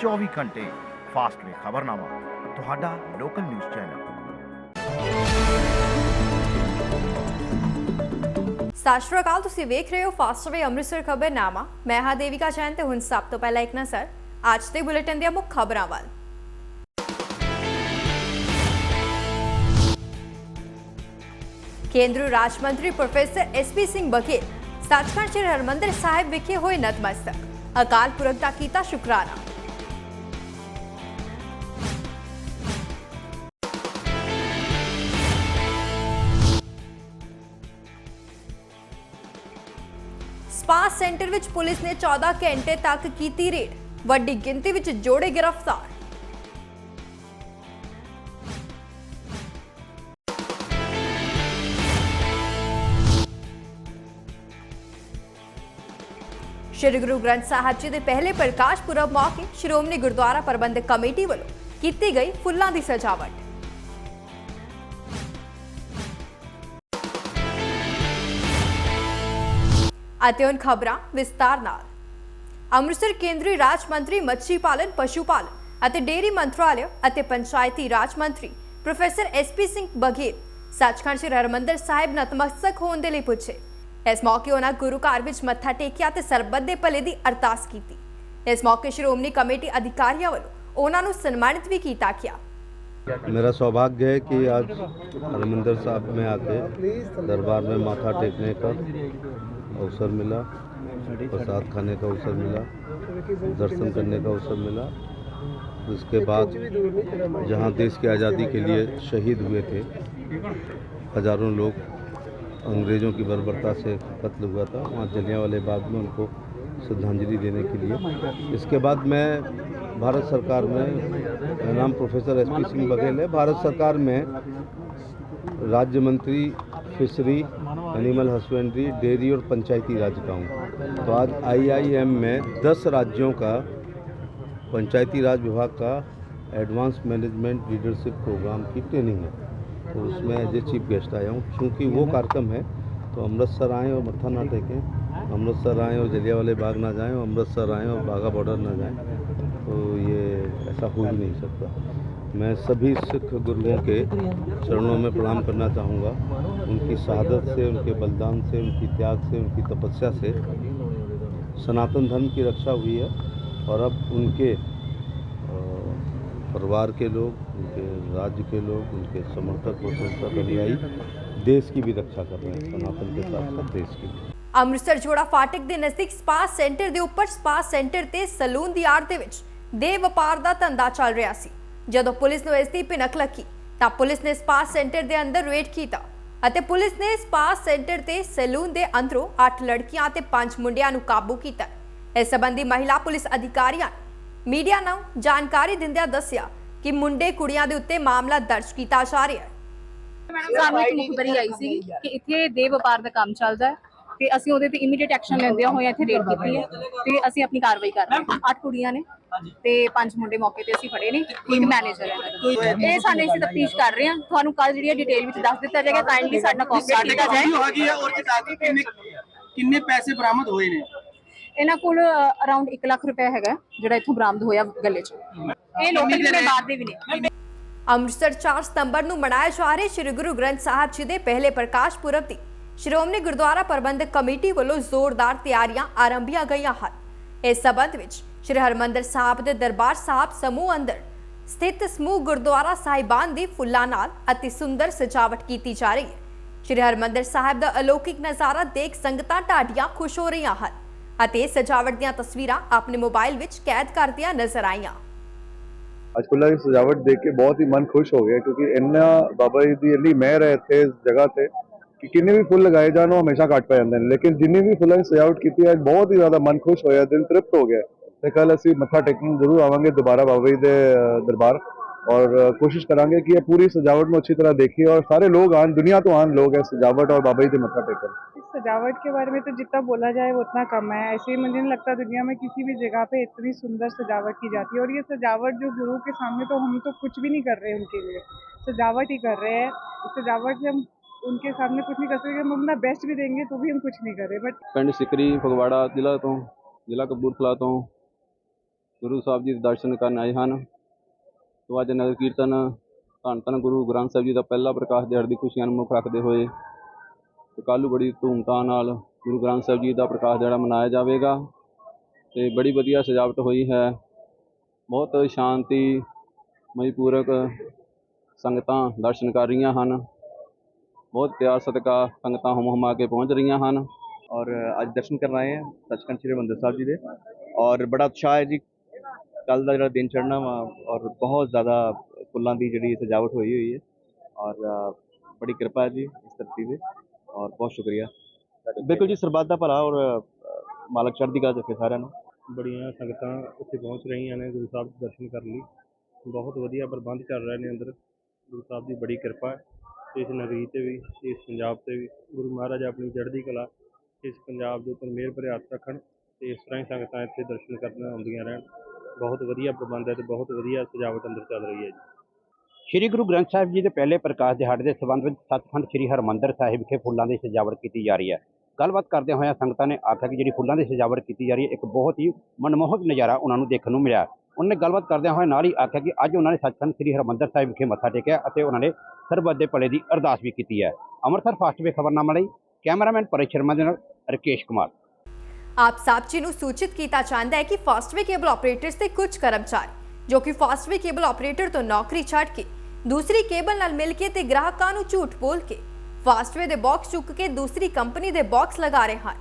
24 ਘੰਟੇ fast way ਖਬਰਨਾਮਾ, ਤੁਹਾਡਾ local news channel. ਸਤਿ ਸ਼੍ਰੀ ਅਕਾਲ, ਤੁਸੀਂ ਵੇਖ ਰਹੇ ਹੋ ਫਾਸਟਵੇ ਅੰਮ੍ਰਿਤਸਰ ਖਬਰਨਾਮਾ। ਮੈਂ ਹਾਂ ਦੇਵਿਕਾ ਜੈਨ ਤੇ ਹੁਣ ਸਭ ਤੋਂ ਪਹਿਲਾਂ ਇੱਕ ਨਜ਼ਰ ਅੱਜ ਦੇ ਬੁਲੇਟਿਨ ਦੀਆਂ ਮੁੱਖ ਖਬਰਾਂ ਵੱਲ। ਕੇਂਦਰੀ ਰਾਜ ਮੰਤਰੀ ਪ੍ਰੋਫੈਸਰ ਐਸਪੀ ਸਿੰਘ ਬਘੇਲ ਸੱਚਖੰਡ ਸ੍ਰੀ ਹਰਮੰਦਰ ਸਾਹਿਬ ਵਿਖੇ ਹੋਏ ਨਤਮਸਤਕ। ਅਕਾਲ ਪੁਰਖ ਦਾ ਕੀਤਾ ਸ਼ੁਕਰਾਨਾ। ਸੈਂਟਰ ਵਿੱਚ ਪੁਲਿਸ ਨੇ 14 ਘੰਟੇ ਤੱਕ ਕੀਤੀ ਰੇਡ। ਵੱਡੀ ਗਿਣਤੀ ਵਿੱਚ ਜੋੜੇ ਗ੍ਰਿਫਤਾਰ। ਸ਼੍ਰੀ ਗੁਰੂ ਗ੍ਰੰਥ ਸਾਹਿਬ ਜੀ ਦੇ ਪਹਿਲੇ ਪ੍ਰਕਾਸ਼ ਪੁਰਬ ਮੌਕੇ ਸ਼੍ਰੋਮਣੀ ਗੁਰਦੁਆਰਾ ਪ੍ਰਬੰਧਕ ਕਮੇਟੀ ਵੱਲੋਂ ਕੀਤੀ ਗਈ ਫੁੱਲਾਂ ਦੀ ਸਜਾਵਟ। ਅਤੇ ਹੁਣ ਖਬਰਾਂ ਵਿਸਤਾਰ ਨਾਲ ਅੰਮ੍ਰਿਤਸਰ ਕੇਂਦਰੀ ਰਾਜ ਮੰਤਰੀ ਮੱਛੀ ਪਾਲਣ ਪਸ਼ੂ ਪਾਲਣ ਅਤੇ ਡੇਅਰੀ ਮੰਤਰਾਲੇ ਅਤੇ ਪੰਚਾਇਤੀ ਰਾਜ ਮੰਤਰੀ ਪ੍ਰੋਫੈਸਰ ਐਸਪੀ ਸਿੰਘ ਬਘੇਲ ਸੱਚਖੰਡ ਸ੍ਰੀ ਹਰਿਮੰਦਰ ਸਾਹਿਬ ਨਤਮਸਤਕ ਹੋਣ ਦੇ ਲਈ ਪੁੱਛੇ ਇਸ ਮੌਕੇ ਉਹਨਾਂ ਗੁਰੂ ਘਰ ਵਿੱਚ ਮੱਥਾ ਟੇਕਿਆ ਤੇ ਸਰਬੱਤ ਦੇ ਭਲੇ ਦੀ ਅਰਦਾਸ ਕੀਤੀ ਇਸ ਮੌਕੇ ਸ਼੍ਰੋਮਣੀ ਕਮੇਟੀ ਅਧਿਕਾਰੀਆਂ ਵੱਲੋਂ ਉਹਨਾਂ ਨੂੰ ਸਨਮਾਨਿਤ ਵੀ ਕੀਤਾ ਗਿਆ मेरा सौभाग्य है कि आज हरमंदिर साहब में आके दरबार में माथा टेकने का अवसर मिला प्रसाद खाने का अवसर मिला, दर्शन करने का अवसर मिला। उसके बाद जहाँ देश की आज़ादी के लिए शहीद हुए थे, हज़ारों लोग अंग्रेज़ों की बर्बरता से कत्ल हुआ था। वहाँ जलियांवाले बाग में उनको श्रद्धांजलि देने के लिए। इसके बाद मैं भारत सरकार में नाम professor S P Singh Baghel है। भारत सरकार में राज्य मंत्री फिशरी एनिमल हस्बेंड्री डेयरी और पंचायती राज का हूँ। तो आज आईआईएम में 10 राज्यों का पंचायती राज विभाग का एडवांस मैनेजमेंट लीडरशिप प्रोग्राम की ट्रेनिंग है। तो उसमें एज ए चीफ गेस्ट आया हूँ। क्योंकि वो कार्यक्रम है तो अमृतसर आएँ और मत्था ना टेकें। अमृतसर आएँ और जलियांवाले बाग ना जाएँ, अमृतसर आएँ और बाघा बॉर्डर ना जाएँ। तो ये ऐसा हो ही नहीं सकता। मैं सभी सिख गुरुओं के चरणों में प्रणाम करना चाहूँगा उनकी शहादत से उनके बलिदान से उनकी त्याग से उनकी तपस्या से सनातन धर्म की रक्षा हुई है और अब उनके अ, परिवार के लोग उनके राज्य के लोग उनके समर्थक और संसद अनुयायी देश की भी रक्षा कर रहे हैं सनातन के साथ साथ देश की भी ਅੰਮ੍ਰਿਤਸਰ ਜੋੜਾ ਫਾਟਕ ਦੇ ਨਜ਼ਦੀਕ ਸਪਾ ਸੈਂਟਰ ਦੇ ਉੱਪਰ ਸਪਾ ਸੈਂਟਰ ਤੇ ਸਲੂਨ ਦੀ ਆੜ ਦੇ ਵਿੱਚ ਦੇ ਵਪਾਰ ਦਾ ਧੰਦਾ ਚੱਲ ਰਿਹਾ ਸੀ ਜਦੋਂ ਪੁਲਿਸ ਨੂੰ ਇਸ ਦੀ ਭਿਣਕ ਲੱਗੀ, ਤਾਂ ਪੁਲਿਸ ਨੇ ਸਪਾ ਸੈਂਟਰ ਦੇ ਅੰਦਰ ਰੇਡ ਕੀਤਾ ਅਤੇ ਪੁਲਿਸ ਨੇ ਸਪਾ ਸੈਂਟਰ ਤੇ ਸਲੂਨ ਦੇ ਅੰਦਰੋਂ 8 ਲੜਕੀਆਂ ਤੇ 5 ਮੁੰਡਿਆਂ ਨੂੰ ਕਾਬੂ ਕੀਤਾ। ਇਸ ਸੰਬੰਧੀ ਮਹਿਲਾ ਪੁਲਿਸ ਅਧਿਕਾਰੀਆਂ ਮੀਡੀਆ ਨੂੰ ਜਾਣਕਾਰੀ ਦਿੰਦਿਆਂ ਦੱਸਿਆ ਕਿ ਮੁੰਡੇ ਕੁੜੀਆਂ ਦੇ ਉੱਤੇ ਮਾਮਲਾ ਦਰਜ ਕੀਤਾ ਜਾ ਰਿਹਾ ਹੈ। ਸਾਨੂੰ ਇੱਕ ਮੁਖਬਰੀ ਆਈ ਸੀ ਕਿ ਇੱਥੇ ਦੇ ਵਪਾਰ ਦਾ ਕੰਮ ਚੱਲਦਾ ਹੈ। ਤੇ ਅਸੀਂ ਉਹਦੇ ਤੇ ਇਮੀਡੀਏਟ ਐਕਸ਼ਨ ਲੈਂਦੇ ਹੋਏ ਇੱਥੇ ਰੇਡ ਕੀਤੀ ਹੈ ਤੇ ਅਸੀਂ ਆਪਣੀ ਕਾਰਵਾਈ ਕਰ ਰਹੇ ਹਾਂ। ਅੱਠ ਕੁੜੀਆਂ ਨੇ ਤੇ ਪੰਜ ਮੁੰਡੇ ਮੌਕੇ ਤੇ ਅਸੀਂ ਫੜੇ ਨੇ ਇੱਕ ਮੈਨੇਜਰ ਹੈ। ਇਹ ਸਾਡੇ ਅਸੀਂ ਤਫਤੀਸ਼ ਕਰ ਰਹੇ ਹਾਂ। ਤੁਹਾਨੂੰ ਕੱਲ ਜਿਹੜੀ ਡਿਟੇਲ ਵਿੱਚ ਦੱਸ ਦਿੱਤਾ ਜਾਏਗਾ। ਕਾਈਂਡਲੀ ਸਾਡਾ ਕੋਆਪਰੇਟ ਕੀਤਾ ਜਾਏ। ਵੀਡੀਓ ਹੈਗੀ ਹੈ ਔਰ ਚਟਾ ਕੇ ਕਿੰਨੇ ਕਿੰਨੇ ਪੈਸੇ ਬਰਾਮਦ ਹੋਏ ਨੇ? ਇਹਨਾਂ ਕੋਲ ਅਰਾਊਂਡ 1 ਲੱਖ ਰੁਪਏ ਹੈਗਾ ਜਿਹੜਾ ਇੱਥੋਂ ਬਰਾਮਦ ਹੋਇਆ ਗੱਲੇ 'ਚ। ਇਹ ਲੋਕਲ ਜਿਹੜੇ ਬਾਹਰ ਦੇ ਵੀ ਨੇ। ਅੰਮ੍ਰਿਤਸਰ 4 ਸਤੰਬਰ ਨੂੰ ਮਨਾਏ ਜਾ ਰਹੇ ਸ੍ਰੀ ਗੁਰੂ ਗ੍ਰੰਥ ਸਾਹਿਬ ਜੀ ਦੇ ਪਹਿਲੇ ਪ੍ਰਕਾਸ਼ ਪੁਰਬ ਦੀ ਸ਼੍ਰੋਮਣੀ ਗੁਰਦੁਆਰਾ ਪ੍ਰਬੰਧਕ ਕਮੇਟੀ ਵੱਲੋਂ ਜ਼ੋਰਦਾਰ ਤਿਆਰੀਆਂ ਆਰੰਭੀਆਂ ਗਈਆਂ ਹਨ। ਇਸ ਸਬੰਧ ਵਿੱਚ ਸ੍ਰੀ ਹਰਮੰਦਰ ਸਾਹਿਬ ਦੇ ਦਰਬਾਰ ਸਾਹਿਬ ਸਮੂਹ ਅੰਦਰ ਸਥਿਤ ਸਮੂਹ ਗੁਰਦੁਆਰਾ ਸਾਹਿਬਾਨ ਦੀ ਫੁੱਲਾਂ ਨਾਲ ਅਤੀ ਸੁੰਦਰ ਸਜਾਵਟ ਕੀਤੀ ਜਾ ਰਹੀ ਹੈ। ਸ੍ਰੀ ਹਰਮੰਦਰ ਸਾਹਿਬ ਦਾ ਅਲੌਕਿਕ ਨਜ਼ਾਰਾ ਦੇਖ ਸੰਗਤਾਂ ਢਾਡੀਆਂ ਖੁਸ਼ ਹੋ ਰਹੀਆਂ ਹਨ ਅਤੇ ਸਜਾਵਟ ਦੀਆਂ ਤਸਵੀਰਾਂ ਆਪਣੇ ਮੋਬਾਈਲ ਵਿੱਚ ਕੈਦ ਕਰਦਿਆਂ ਨਜ਼ਰ ਆਈਆਂ। ਅੱਜ ਫੁੱਲਾਂ ਦੀ ਸਜਾਵਟ ਦੇਖ ਕੇ ਬਹੁਤ ਹੀ ਮਨ ਖੁਸ਼ ਹੋ ਗਿਆ ਕਿਉਂਕਿ ਇੰਨਾ ਬਾਬਾ ਜੀ ਦੀ ਇੰਨੀ ਮਿਹਰ ਹੈ ਇੱਥੇ ਇਸ ਜਗ੍ਹਾ ਤੇ। ਕਿ ਕਿੰਨੇ ਵੀ ਫੁੱਲ ਲਗਾਏ ਜਾਣ ਉਹ ਹਮੇਸ਼ਾ ਘੱਟ ਪੈ ਜਾਂਦੇ ਨੇ ਲੇਕਿਨ ਜਿੰਨੀ ਵੀ ਫੁੱਲਾਂ ਦੀ ਸਜਾਵਟ ਕੀਤੀ ਅੱਜ ਬਹੁਤ ਹੀ ਜ਼ਿਆਦਾ ਮਨ ਖੁਸ਼ ਹੋਇਆ ਦਿਲ ਤ੍ਰਿਪਤ ਹੋ ਗਿਆ ਤੇ ਕੱਲ ਅਸੀਂ ਮੱਥਾ ਟੇਕਣ ਜ਼ਰੂਰ ਆਵਾਂਗੇ ਦੁਬਾਰਾ ਬਾਬਾ ਜੀ ਦੇ और कोशिश करा कि ये पूरी सजावट में अच्छी तरह देखिए और सारे लोग आन, दुनिया तो आन लोग है सजावट और बाबा जी के मत्था टेकर सजावट के बारे में तो जितना बोला जाए वो उतना कम है। ऐसे ही मुझे नहीं लगता दुनिया में किसी भी जगह पे इतनी सुंदर सजावट की जाती है। और ये सजावट जो गुरु के सामने तो हम तो कुछ भी नहीं कर रहे उनके लिए। सजावट ही कर रहे हैं। सजावट से हम उनके सामने कुछ नहीं कर सकते हम अपना बेस्ट भी देंगे तो भी हम कुछ नहीं कर रहे बट ਪਿੰਡ ਸਿਕਰੀ ਫਗਵਾੜਾ ਜ਼ਿਲ੍ਹਾ ਤੋਂ ਜ਼ਿਲ੍ਹਾ ਕਪੂਰਥਲਾ ਤੋਂ ਗੁਰੂ ਸਾਹਿਬ ਜੀ ਦੇ ਦਰਸ਼ਨ ਕਰਨ ਆਏ ਹਨ ਸੋ ਅੱਜ ਨਗਰ ਕੀਰਤਨ ਧੰਨ ਧੰਨ ਗੁਰੂ ਗ੍ਰੰਥ ਸਾਹਿਬ ਜੀ ਦਾ ਪਹਿਲਾ ਪ੍ਰਕਾਸ਼ ਦਿਹਾੜੇ ਦੀ ਖੁਸ਼ੀਆਂ ਨੂੰ ਮੁੱਖ ਰੱਖਦੇ ਹੋਏ ਤੇ ਕੱਲ੍ਹ ਨੂੰ ਬੜੀ ਧੂਮਧਾਮ ਨਾਲ ਗੁਰੂ ਗ੍ਰੰਥ ਸਾਹਿਬ ਜੀ ਦਾ ਪ੍ਰਕਾਸ਼ ਦਿਹਾੜਾ ਮਨਾਇਆ ਜਾਵੇਗਾ ਤੇ ਬੜੀ ਵਧੀਆ ਸਜਾਵਟ ਹੋਈ ਹੈ ਬਹੁਤ ਸ਼ਾਂਤੀ ਮਜ਼ਪੂਰਕ ਸੰਗਤਾਂ ਦਰਸ਼ਨ ਕਰ ਰਹੀਆਂ ਹਨ ਬਹੁਤ ਪਿਆਰ ਸਤਿਕਾਰ ਸੰਗਤਾਂ ਹਮ ਹਮਾ ਕੇ ਪਹੁੰਚ ਰਹੀਆਂ ਹਨ ਔਰ ਅੱਜ ਦਰਸ਼ਨ ਕਰਨ ਆਏ ਹਾਂ ਸੱਚਖੰਡ ਸ੍ਰੀ ਹਰਿਮੰਦਰ ਸਾਹਿਬ ਜੀ ਦੇ। ਔਰ ਬੜਾ ਉਤਸ਼ਾਹ ਹੈ ਜੀ। ਕੱਲ ਦਾ ਜਿਹੜਾ ਦਿਨ ਚੜ੍ਹਨਾ ਵਾ ਔਰ ਬਹੁਤ ਜ਼ਿਆਦਾ ਫੁੱਲਾਂ ਦੀ ਜਿਹੜੀ ਸਜਾਵਟ ਹੋਈ ਹੋਈ ਹੈ। ਔਰ ਬੜੀ ਕਿਰਪਾ ਹੈ ਜੀ ਇਸ ਧਰਤੀ ਤੇ ਔਰ ਬਹੁਤ ਸ਼ੁਕਰੀਆ। ਬਿਲਕੁਲ ਜੀ ਸਰਬੱਤ ਦਾ ਭਲਾ ਔਰ ਮਾਲਕ ਚੜ੍ਹਦੀ ਕਲਾ ਰੱਖੇ ਸਾਰਿਆਂ ਨੂੰ। ਬੜੀਆਂ ਸੰਗਤਾਂ ਉੱਥੇ ਪਹੁੰਚ ਰਹੀਆਂ ਨੇ ਗੁਰੂ ਸਾਹਿਬ ਦੇ ਦਰਸ਼ਨ ਕਰਨ ਲਈ। ਬਹੁਤ ਵਧੀਆ ਪ੍ਰਬੰਧ ਚੱਲ ਰਹੇ ਨੇ ਅੰਦਰ। ਗੁਰੂ ਸਾਹਿਬ ਦੀ ਬੜੀ ਕਿਰਪਾ ਹੈ। ਇਸ ਨਗਰੀ ਤੇ ਵੀ, ਇਸ ਪੰਜਾਬ ਤੇ ਵੀ। ਗੁਰੂ ਮਹਾਰਾਜ ਆਪਣੀ ਚੜ੍ਹਦੀ ਕਲਾ ਇਸ ਪੰਜਾਬ ਦੇ ਉੱਪਰ ਮਿਹਰ ਭਰੇ ਹੱਥ ਰੱਖਣ ਤੇ ਇਸ ਤਰ੍ਹਾਂ ਹੀ ਸੰਗਤਾਂ ਇੱਥੇ ਦਰਸ਼ਨ ਕਰਨ ਆਉਂਦੀਆਂ ਰਹਿਣ। ਬਹੁਤ ਵਧੀਆ ਪ੍ਰਬੰਧ ਹੈ ਤੇ ਬਹੁਤ ਵਧੀਆ ਸਜਾਵਟ ਅੰਦਰ ਚੱਲ ਰਹੀ ਹੈ ਜੀ। ਸ੍ਰੀ ਗੁਰੂ ਗ੍ਰੰਥ ਸਾਹਿਬ ਜੀ ਦੇ ਪਹਿਲੇ ਪ੍ਰਕਾਸ਼ ਦਿਹਾੜੇ ਦੇ ਸੰਬੰਧ ਵਿੱਚ ਸੱਚਖੰਡ ਸ੍ਰੀ ਹਰਮੰਦਰ ਸਾਹਿਬ ਵਿਖੇ ਫੁੱਲਾਂ ਦੀ ਸਜਾਵਟ ਕੀਤੀ ਜਾ ਰਹੀ ਹੈ। ਗੱਲਬਾਤ ਕਰਦੇ ਹੋਇਆਂ ਸੰਗਤਾਂ ਨੇ ਆਖਿਆ ਕਿ ਜਿਹੜੀ ਫੁੱਲਾਂ ਦੀ ਸਜਾਵਟ ਕੀਤੀ ਜਾ ਰਹੀ ਹੈ, ਇੱਕ ਬਹੁਤ ਹੀ ਮਨਮੋਹਕ ਨਜ਼ਾਰਾ ਉਹਨਾਂ ਨੂੰ ਦੇਖਣ ਨੂੰ ਮਿਲਿਆ। ਉਹਨਾਂ ਨੇ ਗੱਲਬਾਤ ਕਰਦਿਆਂ ਹੋਇਆਂ ਨਾਲ ਹੀ ਆਖਿਆ ਕਿ ਅੱਜ ਉਹਨਾਂ ਨੇ ਸੱਚਖੰਡ ਸ੍ਰੀ ਹਰਮੰਦਰ ਸਾਹਿਬ ਵਿਖੇ ਮੱਥਾ ਟੇਕਿਆ ਅਤੇ ਉਹਨਾਂ ਨੇ ਸਰਬੱਤ ਦੇ ਭਲੇ ਦੀ ਅਰਦਾਸ ਵੀ ਕੀਤੀ ਹੈ। ਅੰਮ੍ਰਿਤਸਰ ਫਾਸਟ ਵੇ ਖਬਰਨਾਮਾ ਲਈ ਕੈਮਰਾਮੈਨ ਪਰੇ ਸ਼ਰਮਾ ਦੇ ਨਾਲ ਰਕੇਸ਼ ਕੁਮਾਰ। ਆਪ ਸਾਬਚੀ ਨੂੰ ਸੂਚਿਤ ਕੀਤਾ ਜਾਂਦਾ ਹੈ ਕਿ ਫਾਸਟਵੇ ਕੇਬਲ ਆਪਰੇਟਰਸ ਦੇ ਕੁਝ ਕਰਮਚਾਰੀ, ਜੋ ਕਿ ਫਾਸਟਵੇ ਕੇਬਲ ਆਪਰੇਟਰ ਤੋਂ ਨੌਕਰੀ ਛੱਡ ਕੇ ਦੂਸਰੀ ਕੇਬਲ ਨਾਲ ਮਿਲ ਕੇ ਤੇ ਗ੍ਰਾਹਕਾਂ ਨੂੰ ਝੂਠ ਬੋਲ ਕੇ ਫਾਸਟਵੇ ਦੇ ਬਾਕਸ ਚੁੱਕ ਕੇ ਦੂਸਰੀ ਕੰਪਨੀ ਦੇ ਬਾਕਸ ਲਗਾ ਰਹੇ ਹਨ।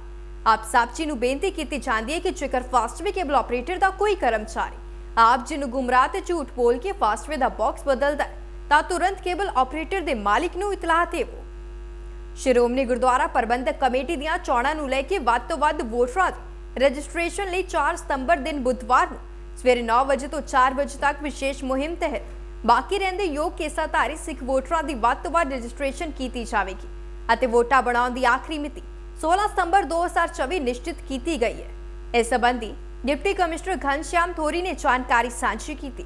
ਆਪ ਸਾਬਚੀ ਨੂੰ ਬੇਨਤੀ ਕੀਤੀ ਜਾਂਦੀ ਹੈ ਕਿ ਜੇਕਰ ਫਾਸਟਵੇ ਕੇਬਲ ਆਪਰੇਟਰ ਦਾ ਕੋਈ ਕਰਮਚਾਰੀ ਆਪ ਜੀ ਨੂੰ ਗੁੰਮਰਾਹ ਤੇ ਝੂਠ ਬੋਲ ਕੇ ਫਾਸਟਵੇ ਦਾ ਬਾਕਸ ਬਦਲਦਾ ਹੈ ਤਾਂ ਤੁਰੰਤ ਕੇਬਲ ਆਪਰੇਟਰ ਦੇ ਮਾਲਿਕ ਨੂੰ ਇਤਲਾਹ ਦੇਵੋ। ਸ਼੍ਰੋਮਣੀ ਗੁਰਦੁਆਰਾ ਪ੍ਰਬੰਧਕ ਕਮੇਟੀ ਦੀਆਂ ਚੋਣਾਂ ਨੂੰ ਲੈ ਕੇ ਵੱਧ ਤੋਂ ਵੱਧ ਵੋਟਰਾਂ ਦੀ ਰਜਿਸਟ੍ਰੇਸ਼ਨ ਲਈ 4 ਸਤੰਬਰ ਦਿਨ ਬੁੱਧਵਾਰ ਨੂੰ ਸਵੇਰੇ 9 ਵਜੇ ਤੋਂ 4 ਵਜੇ ਤੱਕ ਵਿਸ਼ੇਸ਼ ਮੁਹਿੰਮ ਤਹਿਤ ਬਾਕੀ ਰਹਿੰਦੇ ਯੋਗ ਕੇਸਾਧਾਰੀ ਸਿੱਖ ਵੋਟਰਾਂ ਦੀ ਵੱਧ ਤੋਂ ਵੱਧ ਰਜਿਸਟ੍ਰੇਸ਼ਨ ਕੀਤੀ ਜਾਵੇਗੀ ਅਤੇ ਵੋਟਾਂ ਬਣਾਉਣ ਦੀ ਆਖਰੀ ਮਿਤੀ 16 ਸਤੰਬਰ 2024 ਨਿਸ਼ਚਿਤ ਕੀਤੀ ਗਈ ਹੈ। ਇਸ ਸੰਬੰਧੀ ਡਿਪਟੀ ਕਮਿਸ਼ਨਰ ਘਨਸ਼ਿਆਮ ਥੋਰੀ ਨੇ ਜਾਣਕਾਰੀ ਸਾਂਝੀ ਕੀਤੀ।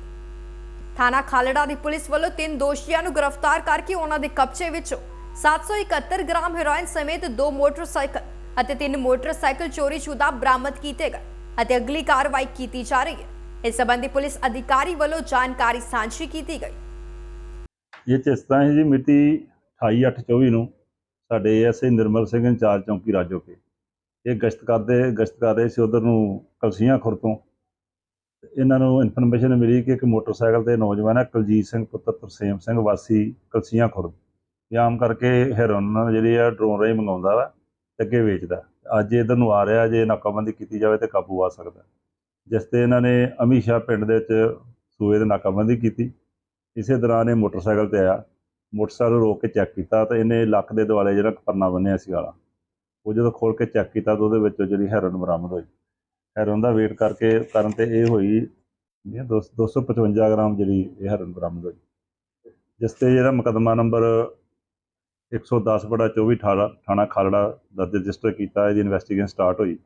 ਥਾਣਾ ਖਾਲੜਾ ਦੀ ਪੁਲਿਸ ਵੱਲੋਂ ਤਿੰਨ ਦੋਸ਼ੀਆਂ ਨੂੰ ਗ੍ਰਿਫਤਾਰ ਕਰਕੇ ਉਹਨਾਂ ਦੇ ਕਬਜ਼ੇ ਵਿੱਚੋਂ 771 ਗ੍ਰਾਮ ਹੈਰੋਇਨ ਸਮੇਤ ਦੋ ਮੋਟਰਸਾਈਕਲ ਅਤੇ ਤਿੰਨ ਮੋਟਰਸਾਈਕਲ ਚੋਰੀਸ਼ੁਦਾ ਬਰਾਮਦ ਕੀਤੇ ਗਏ ਅਤੇ ਅਗਲੀ ਕਾਰਵਾਈ ਕੀਤੀ ਜਾ ਰਹੀ ਹੈ। ਇਸ ਸੰਬੰਧੀ ਪੁਲਿਸ ਅਧਿਕਾਰੀ ਵੱਲੋਂ ਜਾਣਕਾਰੀ ਸਾਂਝੀ ਕੀਤੀ ਗਈ। ਇਹ 'ਚ ਹੈ ਜੀ, ਮਿਤੀ 28/8/24 ਨੂੰ ਸਾਡੇ ਐਸਏ ਨਿਰਮਲ ਸਿੰਘ ਇੰਚਾਰਜ ਚੌਂਕੀ ਰਾਜੋਕੇ ਇਹ ਗਸ਼ਤ ਕਰਦੇ, ਗਸ਼ਤ ਕਰ ਰਹੇ ਸੀ ਉਧਰ ਨੂੰ ਕਲਸੀਆਂ ਖੁਰ ਤੋਂ। ਇਹਨਾਂ ਨੂੰ ਇਨਫੋਰਮੇਸ਼ਨ ਮਿਲੀ ਕਿ ਇੱਕ ਮੋਟਰਸਾਈਕਲ ਤੇ ਨੌਜਵਾਨ ਹੈ, ਕੁਲਜੀਤ ਸਿੰਘ ਪੁੱਤਰ ਤਰਸੇਮ ਸਿੰਘ, ਵਾਸੀ ਕਲਸੀਆਂ ਖੁਰਦ। ਇਹ ਆਮ ਕਰਕੇ ਹੈਰੋਨ ਜਿਹੜੀ ਆ ਡਰੋਨ ਰਾਹੀਂ ਮੰਗਾਉਂਦਾ ਵਾ ਤੇ ਅੱਗੇ ਵੇਚਦਾ। ਅੱਜ ਇਧਰ ਨੂੰ ਆ ਰਿਹਾ, ਜੇ ਨਾਕਾਬੰਦੀ ਕੀਤੀ ਜਾਵੇ ਤੇ ਕਾਬੂ ਆ ਸਕਦਾ। ਜਿਸ ਤੇ ਇਹਨਾਂ ਨੇ ਅਮੀਸ਼ਾ ਪਿੰਡ ਦੇ ਵਿੱਚ ਸੂਏ ਦੇ ਨਾਕਾਬੰਦੀ ਕੀਤੀ। ਇਸੇ ਦੌਰਾਨ ਇਹ ਮੋਟਰਸਾਈਕਲ ਤੇ ਆਇਆ। ਮੋਟਰਸਾਈਕਲ ਰੋਕ ਕੇ ਚੈੱਕ ਕੀਤਾ ਤਾਂ ਇਹਨੇ ਲੱਕ ਦੇ ਦੁਆਲੇ ਜਿਹੜਾ ਪਰਨਾ ਬੰਨਿਆ ਸੀ ਵਾਲਾ। ਉਹ ਜਦੋਂ ਖੋਲ ਕੇ ਚੈੱਕ ਕੀਤਾ ਤਾਂ ਉਹਦੇ ਵਿੱਚੋਂ ਜਿਹੜੀ ਹੈਰੋਨ ਬਰਾਮਦ ਹੋਈ। ਹੈਰੋਨ ਦਾ ਵੇਟ ਕਰਕੇ ਕਰਨ ਤੇ ਇਹ ਹੋਈ ਇਹ ਦੋ- 255 ਗ੍ਰਾਮ ਜਿਹੜੀ ਇਹ ਹੈਰੋਨ ਬਰਾਮਦ ਹੋਈ। ਜਿਸ ਤੇ ਜਿਹੜਾ ਮੁਕੱਦਮਾ ਨੰਬਰ 110 ਬੜਾ 24 ਠਾਣਾ ਥਾਣਾ ਖਾਲੜਾ ਦਰਜ ਰਜਿਸਟਰ ਕੀਤਾ ਇਹਦੀ ਇਨਵੈਸਟੀਗੇਸ਼ਨ ਸਟਾਰਟ ਹੋਈ।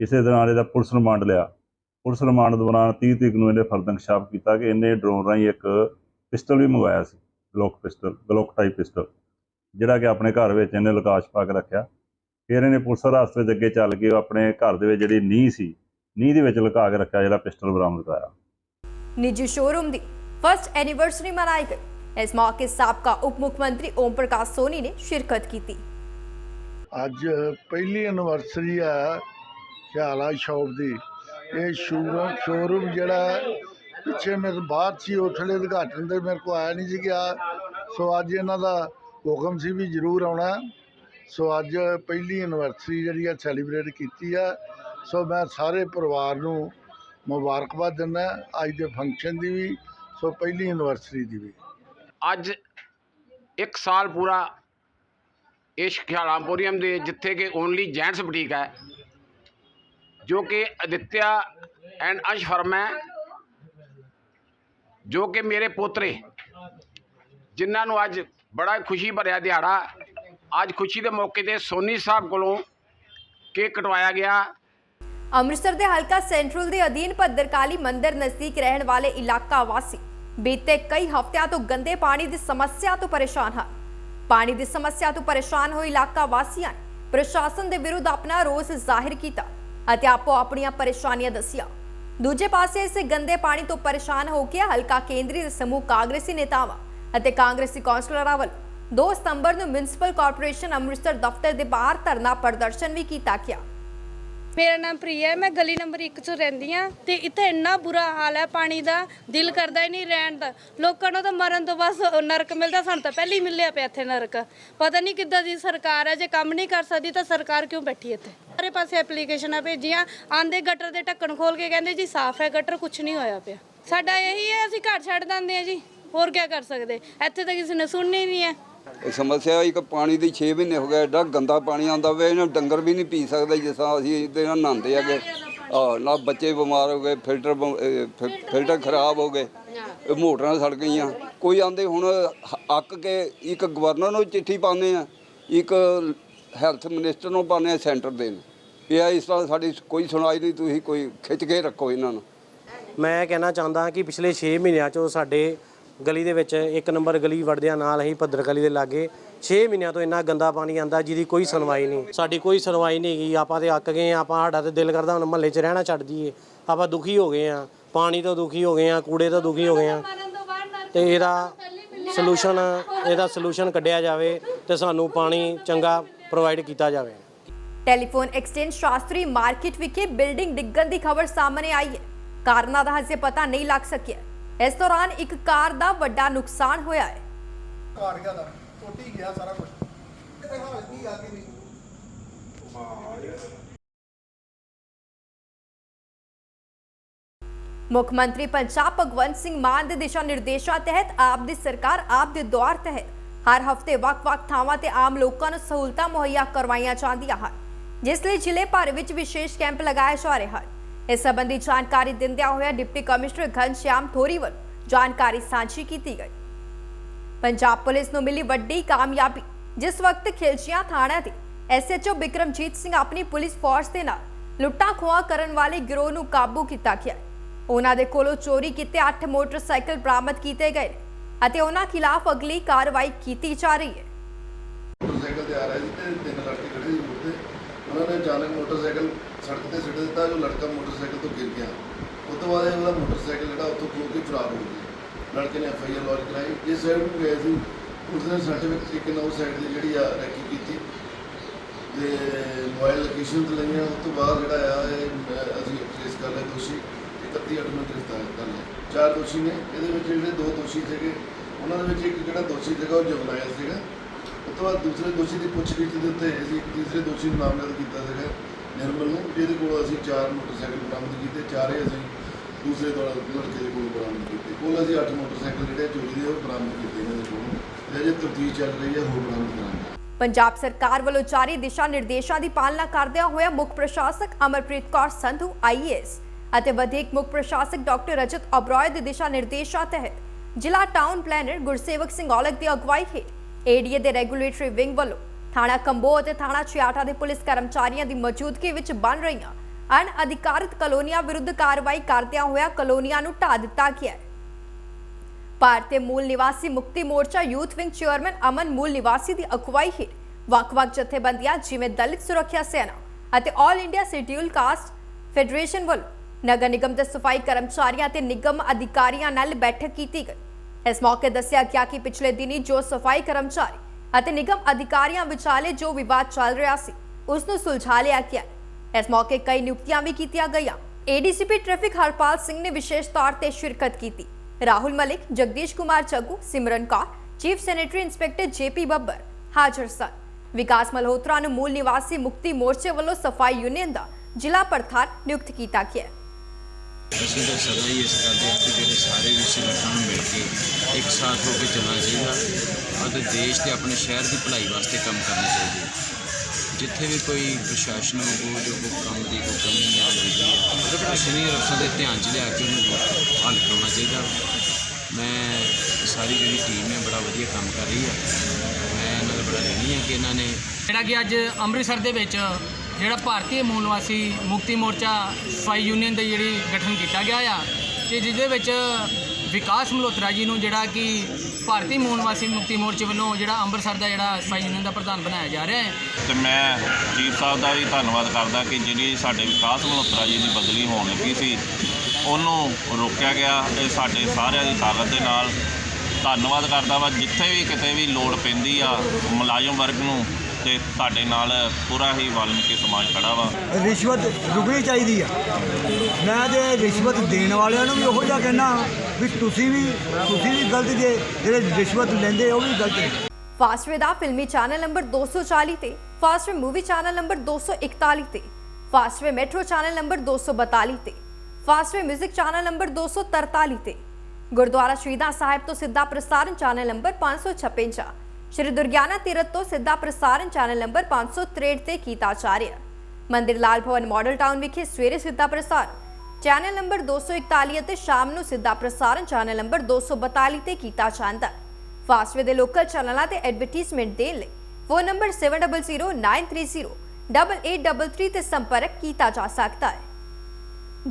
ਇਸੇ ਦੌਰਾਨ ਇਹਦਾ ਪੁਲਿਸ ਰਿਮਾਂਡ ਲਿਆ। ਪੁਲਿਸ ਰਿਮਾਂਡ ਦੌਰਾਨ 30 ਤਰੀਕ ਨੂੰ ਇਹਨੇ ਫਰਦ ਇਨਕਸ਼ਾਫ ਕੀਤਾ ਕਿ ਇਹਨੇ ਡਰੋਨ ਰਾਹੀਂ ਇੱਕ ਪਿਸਟਲ ਵੀ ਮੰਗਵਾਇਆ ਸੀ, Glock pistol Glock type pistol ਜਿਹੜਾ ਕਿ ਆਪਣੇ ਘਰ ਵਿੱਚ ਇਹਨੇ ਲਕਾਸ਼ ਪਾ ਕੇ ਰੱਖਿਆ। ਫਿਰ ਇਹਨੇ ਪੁਲਿਸ ਹਿਰਾਸਤ ਵਿੱਚ ਅੱਗੇ ਚੱਲ ਕੇ ਉਹ ਆਪਣੇ ਘਰ ਦੇ ਵਿੱਚ ਜਿਹੜੀ ਨੀਂਹ ਸੀ ਨੀਂਹ ਦੇ ਵਿੱਚ ਲੁਕਾ ਕੇ ਰੱਖਿਆ ਜਿਹੜਾ ਪਿਸਟਲ ਬਰਾਮਦ ਕਰਾਇਆ। ਨਿੱਜੀ ਸ਼ੋਰੂਮ ਦੀ ਫਰਸਟ ਐਨੀਵਰਸਰੀ ਮਨਾਈ ਗਈ। ਇਸ ਮੌਕੇ ਸਾਬਕਾ ਉਪ ਮੁੱਖ ਮੰਤਰੀ ਓਮ ਪ੍ਰਕਾਸ਼ ਸੋਨੀ ਨੇ ਸ਼ਿਰਕਤ ਕੀਤੀ। ਅੱਜ ਪਹਿਲੀ ਐਨਵਰਸਰੀ ਆ ਖਿਆਲਾ ਸ਼ੌਪ ਦੀ। ਇਹ ਸ਼ੋਰੂਮ ਸ਼ੋਰੂਮ ਜਿਹੜਾ ਪਿੱਛੇ ਮੇਰੇ ਬਾਅਦ ਸੀ ਉਥਲੇ ਉਦਘਾਟਨ ਤੇ ਮੇਰੇ ਕੋ ਆਇਆ ਨਹੀਂ ਸੀ ਗਿਆ। ਸੋ ਅੱਜ ਇਹਨਾਂ ਦਾ ਹੁਕਮ ਸੀ ਵੀ ਜ਼ਰੂਰ ਆਉਣਾ। ਸੋ ਅੱਜ ਪਹਿਲੀ ਐਨਵਰਸਰੀ ਜਿਹੜੀ ਆ ਸੈਲੀਬ੍ਰੇਟ ਕੀਤੀ ਆ। ਸੋ ਮੈਂ ਸਾਰੇ ਪਰਿਵਾਰ ਨੂੰ ਮੁਬਾਰਕਬਾਦ ਦਿੰਦਾ ਅੱਜ ਦੇ ਫੰਕਸ਼ਨ ਦੀ ਵੀ ਸੋ ਪਹਿਲੀ ਐਨਵਰਸਰੀ ਦੀ ਵੀ। ਅੱਜ ਇੱਕ ਸਾਲ ਪੂਰਾ ਇਸ ਖਿਆਲਾਂਪੁਰੀਅਮ ਦੇ ਜਿੱਥੇ ਕਿ ਓਨਲੀ ਜੈਂਟਸ ਬੁਟੀਕ ਹੈ, ਜੋ ਕਿ ਅਦਿੱਤਿਆ ਐਂਡ ਅੰਸ਼ ਫਰਮ ਹੈ, ਜੋ ਕਿ ਮੇਰੇ ਪੋਤਰੇ, ਜਿਨ੍ਹਾਂ ਨੂੰ ਅੱਜ ਬੜਾ ਖੁਸ਼ੀ ਭਰਿਆ ਦਿਹਾੜਾ ਅੱਜ ਖੁਸ਼ੀ ਦੇ ਮੌਕੇ ਤੇ ਸੋਨੀ ਸਾਹਿਬ ਕੋਲੋਂ ਕੇਕ ਕਟਵਾਇਆ ਗਿਆ। ਅੰਮ੍ਰਿਤਸਰ ਦੇ ਹਲਕਾ ਸੈਂਟਰਲ ਦੇ ਅਧੀਨ ਭੱਦਰਕਾਲੀ ਮੰਦਿਰ ਨਜ਼ਦੀਕ ਰਹਿਣ ਵਾਲੇ ਇਲਾਕਾ ਵਾਸੀ ਬੀਤੇ ਕਈ ਹਫ਼ਤਿਆਂ ਤੋਂ ਗੰਦੇ ਪਾਣੀ ਦੀ ਸਮੱਸਿਆ ਤੋਂ ਪਰੇਸ਼ਾਨ ਹਨ। ਪਾਣੀ ਦੀ ਸਮੱਸਿਆ ਤੋਂ ਪਰੇਸ਼ਾਨ ਹੋਏ ਇਲਾਕਾ ਵਾਸੀਆਂ ਨੇ ਪ੍ਰਸ਼ਾਸਨ ਦੇ ਵਿਰੁੱਧ ਆਪਣਾ ਰੋਸ ਜ਼ਾਹਿਰ ਕੀਤਾ ਅਤੇ ਆਪੋ ਆਪਣੀਆਂ ਪਰੇਸ਼ਾਨੀਆਂ ਦੱਸੀਆਂ। ਦੂਜੇ ਪਾਸੇ ਇਸ ਗੰਦੇ ਪਾਣੀ ਤੋਂ ਪਰੇਸ਼ਾਨ ਹੋ ਕੇ ਹਲਕਾ ਕੇਂਦਰੀ ਦੇ ਸਮੂਹ ਕਾਂਗਰਸੀ ਨੇਤਾਵਾਂ ਅਤੇ ਕਾਂਗਰਸੀ ਕੌਂਸਲਰਾਂ ਵੱਲੋਂ 2 ਸਤੰਬਰ ਨੂੰ ਮਿਊਨਿਸਪਲ ਕਾਰਪੋਰੇਸ਼ਨ ਅੰਮ੍ਰਿਤਸਰ ਦਫ਼ਤਰ ਦੇ ਬਾਹਰ ਧਰਨਾ ਪ੍ਰਦਰਸ਼ਨ ਵੀ ਕੀਤਾ ਗਿਆ। ਮੇਰਾ ਨਾਮ ਪ੍ਰਿਆ ਹੈ, ਮੈਂ ਗਲੀ ਨੰਬਰ 1 'ਚ ਰਹਿੰਦੀ ਆ ਤੇ ਇੱਥੇ ਇੰਨਾ ਬੁਰਾ ਹਾਲ ਹੈ, ਪਾਣੀ ਦਾ ਦਿਲ ਕਰਦਾ ਹੀ ਨਹੀਂ ਰਹਿਣ ਦਾ। ਲੋਕਾਂ ਨੂੰ ਤਾਂ ਮਰਨ ਤੋਂ ਬਸ ਨਰਕ ਮਿਲਦਾ, ਸਾਨੂੰ ਤਾਂ ਪਹਿਲਾਂ ਮਿਲਿਆ ਪਿਆ ਇੱਥੇ ਨਰਕ। ਪਤਾ ਨਹੀਂ ਕਿੱਦਾਂ ਦੀ ਸਰਕਾਰ ਹੈ, ਜੇ ਕੰਮ ਨਹੀਂ ਕਰ ਸਕਦੀ ਤਾਂ ਸਰਕਾਰ ਕਿਉਂ ਬੈਠੀ ਇੱਥੇ? ਸਾਰੇ ਪਾਸੇ ਐਪਲੀਕੇਸ਼ਨਾਂ ਭੇਜੀਆਂ, ਆਂਦੇ ਗਟਰ ਦੇ ਢੱਕਣ ਖੋਲ ਕੇ ਕਹਿੰਦੇ ਜੀ ਸਾਫ਼ ਹੈ ਗਟਰ ਕੁਝ ਨਹੀਂ ਹੋਇਆ ਪਿਆ। ਸਾਡਾ ਇਹੀ ਹੈ, ਅਸੀਂ ਘਰ ਛੱਡ ਦਿੰਦੇ ਆ ਜੀ, ਹੋਰ ਕੀ ਕਰ ਸਕਦੇ? ਇੱਥੇ ਤਾਂ ਕਿਸੇ ਨੇ ਸੁਣਨੀ ਨਹੀਂ ਹੈ। ਇਹ ਸਮੱਸਿਆ ਇੱਕ ਪਾਣੀ ਦੀ 6 ਮਹੀਨੇ ਹੋ ਗਏ, ਐਡਾ ਗੰਦਾ ਪਾਣੀ ਆਉਂਦਾ ਵੇ, ਇਹਨਾਂ ਡੰਗਰ ਵੀ ਨਹੀਂ ਪੀ ਸਕਦੇ ਜਿਸ ਤਰ੍ਹਾਂ ਅਸੀਂ ਇਹਦੇ ਨਾਲ ਨਹਾਉਂਦੇ ਹੈਗੇ। ਆ ਨਾ ਬੱਚੇ ਬਿਮਾਰ ਹੋ ਗਏ, ਫਿਲਟਰ ਬ- ਇਹ ਫਿ- ਫਿਲਟਰ ਖਰਾਬ ਹੋ ਗਏ, ਇਹ ਮੋਟਰਾਂ ਸੜ ਗਈਆਂ। ਕੋਈ ਆਂਦੇ ਹੁਣ ਹ- ਅੱਕ ਕੇ ਇੱਕ ਗਵਰਨਰ ਨੂੰ ਚਿੱਠੀ ਪਾਉਂਦੇ ਆ, ਇੱਕ ਹੈਲਥ ਮਿਨਿਸਟਰ ਨੂੰ ਪਾਉਂਦੇ ਆ ਸੈਂਟਰ ਦੇ ਨੂੰ ਵੀ ਇਹ ਇਸ ਤਰ੍ਹਾਂ ਸਾਡੀ ਕੋਈ ਸੁਣਾਈ ਨਹੀਂ, ਤੁਸੀਂ ਕੋਈ ਖਿੱਚ ਕੇ ਰੱਖੋ ਇਹਨਾਂ ਨੂੰ। ਮੈਂ ਕਹਿਣਾ ਚਾਹੁੰਦਾ ਕਿ ਪਿਛਲੇ 6 ਮਹੀਨਿਆਂ 'ਚੋਂ ਸਾਡੇ ਗਲੀ ਦੇ ਵਿੱਚ ਇੱਕ ਨੰਬਰ ਗਲੀ ਵੜਦਿਆਂ ਨਾਲ ਹੀ ਭੱਦਰ ਗਲੀ ਦੇ ਲਾਗੇ 6 ਮਹੀਨਿਆਂ ਤੋਂ ਇੰਨਾ ਗੰਦਾ ਪਾਣੀ ਆਂਦਾ ਜਿਹਦੀ ਕੋਈ ਸੁਣਵਾਈ ਨਹੀਂ। ਸਾਡੀ ਕੋਈ ਸੁਣਵਾਈ ਨਹੀਂ ਗਈ। ਆਪਾਂ ਤੇ ਅੱਕ ਗਏ ਆਪਾਂ ਸਾਡਾ ਤੇ ਦਿਲ ਕਰਦਾ ਹੁਣ ਮਹੱਲੇ 'ਚ ਰਹਿਣਾ ਛੱਡ ਦਈਏ ਆਪਾਂ ਦੁਖੀ ਹੋ ਗਏ ਆ। ਪਾਣੀ ਤੋਂ ਦੁਖੀ ਹੋ ਗਏ ਆ, ਕੂੜੇ ਤੋਂ ਦੁਖੀ ਹੋ ਗਏ ਆ। ਤੇ ਇਹਦਾ ਸੋਲੂਸ਼ਨ ਇਹਦਾ ਸੋਲੂਸ਼ਨ ਕੱਢਿਆ ਜਾਵੇ ਤੇ ਸਾਨੂੰ ਪਾਣੀ ਚੰਗਾ ਪ੍ਰੋਵਾਈਡ ਕੀਤਾ ਜਾਵੇ। ਟੈਲੀਫੋਨ ਐਕਸਚੇਂਜ ਸ਼ਾਸਤਰੀ ਮਾਰਕੀਟ ਵਿਖੇ ਬਿਲਡਿੰਗ ਡਿੱਗਣ ਦੀ ਖਬਰ ਸਾਹਮਣੇ ਆਈ ਹੈ। ਕਾਰਨਾਂ ਦਾ ਹਜੇ ਪਤਾ ਨਹੀਂ ਲੱਗ ਸਕਿਆ। ਇਸ ਦੌਰਾਨ ਇੱਕ ਕਾਰ ਦਾ ਵੱਡਾ ਨੁਕਸਾਨ ਹੋਇਆ ਹੈ। ਘਾੜ ਗਿਆ ਦਾ ਟੁੱਟੀ ਗਿਆ ਸਾਰਾ ਕੁਝ ਕਿਤੇ ਹਾਲ ਕੀ ਆ ਗਈ ਨਹੀਂ? ਮੁੱਖ ਮੰਤਰੀ ਪੰਜਾਬ ਭਗਵੰਤ ਸਿੰਘ ਮਾਨ ਦੇ ਦਿਸ਼ਾ ਨਿਰਦੇਸ਼ਾਂ ਤਹਿਤ ਆਪ ਦੀ ਸਰਕਾਰ ਆਪ ਦੇ ਦੌਰ ਤਹਿਤ ਹਰ ਹਫ਼ਤੇ ਵੱਖ-ਵੱਖ ਥਾਵਾਂ ਤੇ ਆਮ ਲੋਕਾਂ ਨੂੰ ਸਹੂਲਤਾਂ ਮੁਹੱਈਆ ਕਰਵਾਈਆਂ ਜਾਂਦੀਆਂ ਹਨ ਜਿਸ ਲਈ ਜ਼ਿਲ੍ਹੇ ਭਰ ਵਿੱਚ ਵਿਸ਼ੇਸ਼ ਕੈਂਪ ਲਗਾਏ ਜਾ ਰਹੇ ਹਨ। ਇਸ ਸੰਬੰਧੀ ਜਾਣਕਾਰੀ ਦਿੰਦਿਆਂ ਹੋਇਆ ਡਿਪਟੀ ਕਮਿਸ਼ਨਰ ਘਨਸ਼ਿਆਮ ਥੋਰੀ ਵੱਲੋਂ ਜਾਣਕਾਰੀ ਸਾਂਝੀ ਕੀਤੀ ਗਈ। ਪੰਜਾਬ ਪੁਲਿਸ ਨੂੰ ਮਿਲੀ ਵੱਡੀ ਕਾਮਯਾਬੀ, ਜਿਸ ਵਕਤ ਖਿਲਚੀਆਂ ਥਾਣਾ ਦੇ ਐਸਐਚਓ ਬਿਕਰਮਜੀਤ ਸਿੰਘ ਆਪਣੀ ਪੁਲਿਸ ਫੋਰਸ ਦੇ ਨਾਲ ਲੁੱਟਾਂ ਖੋਹਾਂ ਕਰਨ ਵਾਲੇ ਗਿਰੋਹ ਨੂੰ ਕਾਬੂ ਕੀਤਾ ਗਿਆ। ਉਹਨਾਂ ਦੇ ਕੋਲੋਂ ਚੋਰੀ ਕੀਤੇ 8 ਮੋਟਰਸਾਈਕਲ ਬਰਾਮਦ ਕੀਤੇ ਗਏ ਅਤੇ ਉਹਨਾਂ ਖਿਲਾਫ ਅਗਲੀ ਕਾਰਵਾਈ ਕੀਤੀ ਜਾ ਰਹੀ ਹੈ। ਮੋਟਰਸਾਈਕਲ ਤੇ ਆ ਰਿਹਾ ਸੀ ਤੇ ਤਿੰਨ ਲੜਕੇ ਖੜੇ ਸੀ ਉਹਨਾਂ ਨੇ ਅਚਾਨਕ ਮੋਟਰਸਾਈਕਲ ਸੜਕ ਤੇ ਸਿੱਟ ਦਿੱਤਾ, ਜੋ ਲੜਕਾ ਮੋਟਰਸਾਈਕਲ ਤੋਂ ਗਿਰ ਗਿਆ। ਉਸ ਤੋਂ ਬਾਅਦ ਉਹਦਾ ਮੋਟਰਸਾਈਕਲ ਜਿਹੜਾ ਉੱਥੋਂ ਖੋ ਕੇ ਫਰਾਰ ਹੋ ਗਿਆ। ਲੜਕੇ ਨੇ ਐਫ ਆਈ ਆਰ ਲੌਜ ਕਰਾਈ। ਜਿਸ ਸਾਈਡ ਨੂੰ ਗਏ ਸੀ। ਉਸਨੇ ਸਾਡੇ ਵਿੱਚ ਇੱਕ ਨੌ ਸਾਈਡ ਦੀ ਜਿਹੜੀ ਆ ਰੈਕੀ ਕੀਤੀ। ਤੇ ਮੋਬਾਈਲ ਲੋਕੇਸ਼ਨ ਤੇ ਲਈਆਂ। ਉਸ ਤੋਂ ਬਾਅਦ ਜਿਹੜਾ ਆ, ਇਹ ਅਸੀਂ ਟ੍ਰੇਸ ਕਰ ਲਿਆ ਦੋਸ਼ੀ। 31 ਅੱਠ ਨੂੰ ਗ੍ਰਿਫਤਾਰ ਕਰ ਲਿਆ। ਚਾਰ ਦੋਸ਼ੀ ਨੇ। ਇਹਦੇ ਵਿੱਚ ਜਿਹੜੇ ਦੋ ਦੋਸ਼ੀ ਸੀਗੇ, ਉਹਨਾਂ ਦੇ ਵਿੱਚ ਇੱਕ ਜਿਹੜਾ ਦੋਸ਼ੀ ਸੀਗਾ, ਉਹ ਜੁਗਨਾਇਲ ਸੀਗਾ। ਉਸ ਤੋਂ ਬਾਅਦ ਦੂਸਰੇ ਦੋਸ਼ੀ ਦੀ ਪੁੱਛਗਿੱਛ ਦੇ ਉੱਤੇ ਅਸੀਂ ਇੱਕ ਤੀਸਰੇ ਦੋਸ਼ੀ ਨੂੰ ਨਾਮਜ਼ਦ ਕੀਤਾ ਸੀਗਾ। ਨਿਰਮਲ ਨੂੰ, ਜਿਹਦੇ ਕੋਲ ਅਸੀਂ ਚਾਰ ਮੋਟਰਸਾਈਕਲ ਬਰਾਮਦ ਕੀਤੇ, ਚਾਰੇ ਅਸੀਂ ਦੂਸਰੇ ਦੌੜ ਲੜਕੇ ਦੇ ਕੋਲ ਬਰਾਮਦ ਕੀਤੇ। ਕੋਲ ਅਸੀਂ ਅੱਠ ਮੋਟਰਸਾਈਕਲ ਜਿਹੜੇ ਚੋਰੀ ਦੇ ਉਹ ਬਰਾਮਦ ਕੀਤੇ ਇਹਨਾਂ ਦੇ ਕੋਲੋਂ। ਤੇ ਅਜੇ ਤਫਤੀਸ਼ ਚੱਲ ਰਹੀ ਹੈ, ਹੋਰ ਬਰਾਮਦ ਕਰਾਂਗੇ। ਪੰਜਾਬ ਸਰਕਾਰ ਵੱਲੋਂ ਜਾਰੀ ਦਿਸ਼ਾ ਨਿਰਦੇਸ਼ਾਂ ਦੀ ਪਾਲਣਾ ਕਰਦਿਆਂ ਹੋਇਆ ਮੁੱਖ ਪ੍ਰਸ਼ਾਸਕ ਅਮਰਪ੍ਰੀਤ ਕੌਰ ਸੰਧੂ ਆਈਏਐਸ ਅਤੇ ਵਧੀਕ ਮੁੱਖ ਪ੍ਰਸ਼ਾਸਕ ਡਾਕਟਰ ਰਜਤ ਅਬਰੋਏ ਦੇ ਦਿਸ਼ਾ ਨਿਰਦੇਸ਼ਾਂ ਤਹਿਤ ਜ਼ਿਲ੍ਹਾ ਟਾਊਨ ਪਲੈਨਰ ਗੁਰਸੇਵਕ ਸਿੰਘ ਔਲਖ ਦੀ ਅਗਵਾਈ ਹੇਠ ਏਡੀਏ ਦੇ ਰੈਗੂਲੇਟਰੀ ਵਿੰਗ ਵੱਲੋਂ ਥਾਣਾ ਕੰਬੋ ਅਤੇ ਥਾਣਾ ਛਿਆਟਾ ਦੇ ਪੁਲਿਸ ਕਰਮਚਾਰੀਆਂ ਦੀ ਮੌਜੂਦਗੀ ਵਿੱਚ ਬਣ ਰਹੀਆਂ ਅਣ ਅਧਿਕਾਰਤ ਕਲੋਨੀਆਂ ਵਿਰੁੱਧ ਕਾਰਵਾਈ ਕਰਦਿਆਂ ਹੋਇਆ ਕਲੋਨੀਆਂ ਨੂੰ ਢਾ ਦਿੱਤਾ ਗਿਆ ਹੈ। ਭਾਰਤੀ ਮੂਲ ਨਿਵਾਸੀ ਮੁਕਤੀ ਮੋਰਚਾ ਯੂਥ ਵਿੰਗ ਚੇਅਰਮੈਨ ਅਮਨ ਮੂਲ ਨਿਵਾਸੀ ਦੀ ਅਗਵਾਈ ਹੇਠ ਵੱਖ-ਵੱਖ ਜਥੇਬੰਦੀਆਂ ਜਿਵੇਂ ਦਲਿਤ ਸੁਰੱਖਿਆ ਸੈਨਾ ਅਤੇ all India scheduled caste federation ਵੱਲੋਂ ਨਗਰ ਨਿਗਮ ਦੇ ਸਫ਼ਾਈ ਕਰਮਚਾਰੀਆਂ ਤੇ ਨਿਗਮ ਅਧਿਕਾਰੀਆਂ ਨਾਲ ਬੈਠਕ ਕੀਤੀ ਗਈ। ਇਸ ਮੌਕੇ ਦੱਸਿਆ ਗਿਆ ਕਿ ਪਿਛਲੇ ਦਿਨੀ ਜੋ ਸਫ਼ਾਈ ਕਰਮਚਾਰੀ ਅਤੇ ਨਿਗਮ ਅਧਿਕਾਰੀਆਂ ਵਿਚਾਲੇ ਜੋ ਵਿਵਾਦ ਚੱਲ ਰਿਹਾ ਸੀ ਉਸ ਨੂੰ ਸੁਲਝਾ ਲਿਆ ਗਿਆ ਇਸ ਮੌਕੇ ਕਈ ਨਿਯੁਕਤੀਆਂ ਵੀ ਕੀਤੀਆਂ ਗਈਆਂ। ਏਡੀਸੀਪੀ ਟ੍ਰੈਫਿਕ ਹਰਪਾਲ ਸਿੰਘ ਨੇ ਵਿਸ਼ੇਸ਼ ਤੌਰ ਤੇ ਸ਼ਿਰਕਤ ਕੀਤੀ। Rahul Malik, Jagdish Kumar Jaggu Simran Kaur, chief sanitary inspector JP Babbar ਹਾਜ਼ਰ ਸਨ। ਵਿਕਾਸ ਮਲਹੋਤਰਾ ਨੂੰ ਮੂਲ ਨਿਵਾਸੀ ਮੁਕਤੀ ਮੋਰਚੇ ਵੱਲੋਂ ਸਫ਼ਾਈ ਯੂਨੀਅਨ ਦਾ ਜ਼ਿਲ੍ਹਾ ਪ੍ਰਧਾਨ ਨਿਯੁਕਤ ਕੀਤਾ ਗਿਆ ਹੈ। ਅਸੀਂ ਤਾਂ ਸਦਾ ਹੀ ਇਸ ਗੱਲ ਦੇ ਕਿ ਜਿਹੜੇ ਸਾਰੇ ਵੀ ਨੂੰ ਮਿਲ ਕੇ ਇੱਕ ਸਾਥ ਹੋ ਕੇ ਚੱਲਣਾ ਚਾਹੀਦਾ। ਅਤੇ ਦੇਸ਼ ਤੇ ਆਪਣੇ ਸ਼ਹਿਰ ਦੀ ਭਲਾਈ ਵਾਸਤੇ ਕੰਮ ਕਰਨਾ ਚਾਹੀਦਾ ਜਿੱਥੇ ਵੀ ਕੋਈ ਪ੍ਰਸ਼ਾਸਨ ਕੋ ਜੋ ਕੋਈ ਕੰਮ ਦੀ ਕੋਈ ਕਮੀ ਆ ਰਹੀ ਹੈ ਸੀਨੀਅਰ ਅਫਸਰ ਦੇ ਧਿਆਨ 'ਚ ਲਿਆ ਕੇ ਉਹਨੂੰ ਹੱਲ ਕਰਨਾ ਚਾਹੀਦਾ। ਮੈਂ ਸਾਰੀ ਜਿਹੜੀ ਟੀਮ ਹੈ, ਬੜਾ ਵਧੀਆ ਕੰਮ ਕਰ ਰਹੀ ਹੈ। ਮੈਂ ਇਹਨਾਂ ਦਾ ਬੜਾ ਰਹਿਣੀ ਹਾਂ ਕਿ ਇਹਨਾਂ ਨੇ ਜਿਹੜਾ ਕਿ ਅੱਜ ਅੰਮ੍ਰਿਤਸਰ ਦੇ ਵਿੱਚ ਜਿਹੜਾ ਭਾਰਤੀ ਮੂਲ ਨਿਵਾਸੀ ਮੁਕਤੀ ਮੋਰਚਾ ਸਫ਼ਾਈ ਯੂਨੀਅਨ ਦਾ ਜਿਹੜੀ ਗਠਨ ਕੀਤਾ ਗਿਆ ਆ, ਤੇ ਜਿਹਦੇ ਵਿੱਚ ਵਿਕਾਸ ਮਲਹੋਤਰਾ ਜੀ ਨੂੰ ਜਿਹੜਾ ਕਿ ਭਾਰਤੀ ਮੂਲ ਵਾਸੀ ਮੁਕਤੀ ਮੋਰਚੇ ਵੱਲੋਂ ਜਿਹੜਾ ਅੰਮ੍ਰਿਤਸਰ ਦਾ ਜਿਹੜਾ ਸਫ਼ਾਈ ਯੂਨੀਅਨ ਦਾ ਪ੍ਰਧਾਨ ਬਣਾਇਆ ਜਾ ਰਿਹਾ ਹੈ। ਤੇ ਮੈਂ ਚੀਫ ਸਾਹਿਬ ਦਾ ਵੀ ਧੰਨਵਾਦ ਕਰਦਾ ਕਿ ਜਿਹੜੀ ਸਾਡੇ ਵਿਕਾਸ ਮਲਹੋਤਰਾ ਜੀ ਦੀ ਬਦਲੀ ਹੋਣ ਲੱਗੀ ਸੀ, ਉਹਨੂੰ ਰੋਕਿਆ ਗਿਆ ਇਹ ਸਾਡੇ ਸਾਰਿਆਂ ਦੀ ਤਾਕਤ ਦੇ ਨਾਲ ਧੰਨਵਾਦ ਕਰਦਾ ਵਾ, ਜਿੱਥੇ ਵੀ ਕਿਤੇ ਵੀ ਲੋੜ ਪੈਂਦੀ ਆ, ਮੁਲਾਜ਼ਮ ਵਰਗ ਨੂੰ ਤੇ ਤੁਹਾਡੇ ਨਾਲ ਪੂਰਾ ਹੀ ਵਾਲਮੀਕੀ ਸਮਾਜ ਖੜਾ ਵਾ। ਰਿਸ਼ਵਤ ਰੁਕਣੀ ਚਾਹੀਦੀ ਆ। ਮੈਂ ਤੇ ਰਿਸ਼ਵਤ ਦੇਣ ਵਾਲਿਆਂ ਨੂੰ ਵੀ ਉਹੋ ਜਿਹਾ ਕਹਿਣਾ ਵੀ ਤੁਸੀਂ ਵੀ ਤੁਸੀਂ ਵੀ ਗਲਤ ਜੇ ਜਿਹੜੇ ਰਿਸ਼ਵਤ ਲੈਂਦੇ ਉਹ ਵੀ ਗਲਤ ਨੇ। ਫਾਸਟਵੇ ਦਾ ਫਿਲਮੀ ਚੈਨਲ ਨੰਬਰ 240 ਤੇ ਫਾਸਟਵੇ ਮੂਵੀ ਚੈਨਲ ਨੰਬਰ 241 ਤੇ ਫਾਸਟਵੇ ਮੈਟਰੋ ਚੈਨਲ ਨੰਬਰ 242 ਤੇ ਫਾਸਟਵੇ 뮤직 ਚੈਨਲ ਨੰਬਰ 243 ਤੇ ਗੁਰਦੁਆਰਾ ਸ਼ਹੀਦਾਂ ਸਾਹਿਬ ਤੋਂ ਸਿੱਧਾ ਪ੍ਰਸਾਰਣ ਚੈਨਲ ਨੰਬਰ 556 ਸ਼੍ਰੀ ਦੁਰਗਿਆਨਾ ਤੀਰਥ ਤੋਂ ਸਿੱਧਾ ਪ੍ਰਸਾਰਣ ਚੈਨਲ ਨੰਬਰ 563 ਤੇ ਕੀਤਾ ਜਾ ਰਿਹਾ। ਮੰਦਿਰ ਲਾਲ ਭਵਨ ਮਾਡਲ ਟਾਊਨ ਵਿਖੇ ਸਵੇਰੇ ਸਿੱਧਾ ਪ੍ਰਸਾਰਣ ਚੈਨਲ ਨੰਬਰ 241 ਅਤੇ ਸ਼ਾਮ ਨੂੰ ਸਿੱਧਾ ਪ੍ਰਸਾਰਣ ਚੈਨਲ ਨੰਬਰ 242 ਤੇ ਕੀਤਾ ਜਾਂਦਾ। ਹੈ ਫਾਸਟਵੇ ਦੇ ਲੋਕਲ ਚੈਨਲਾਂ ਤੇ ਐਡਵਰਟਾਈਜ਼ਮੈਂਟ ਦੇਣ ਲਈ ਫੋਨ ਨੰਬਰ 7009308833 ਤੇ ਸੰਪਰਕ ਕੀਤਾ ਜਾ ਸਕਦਾ ਹੈ।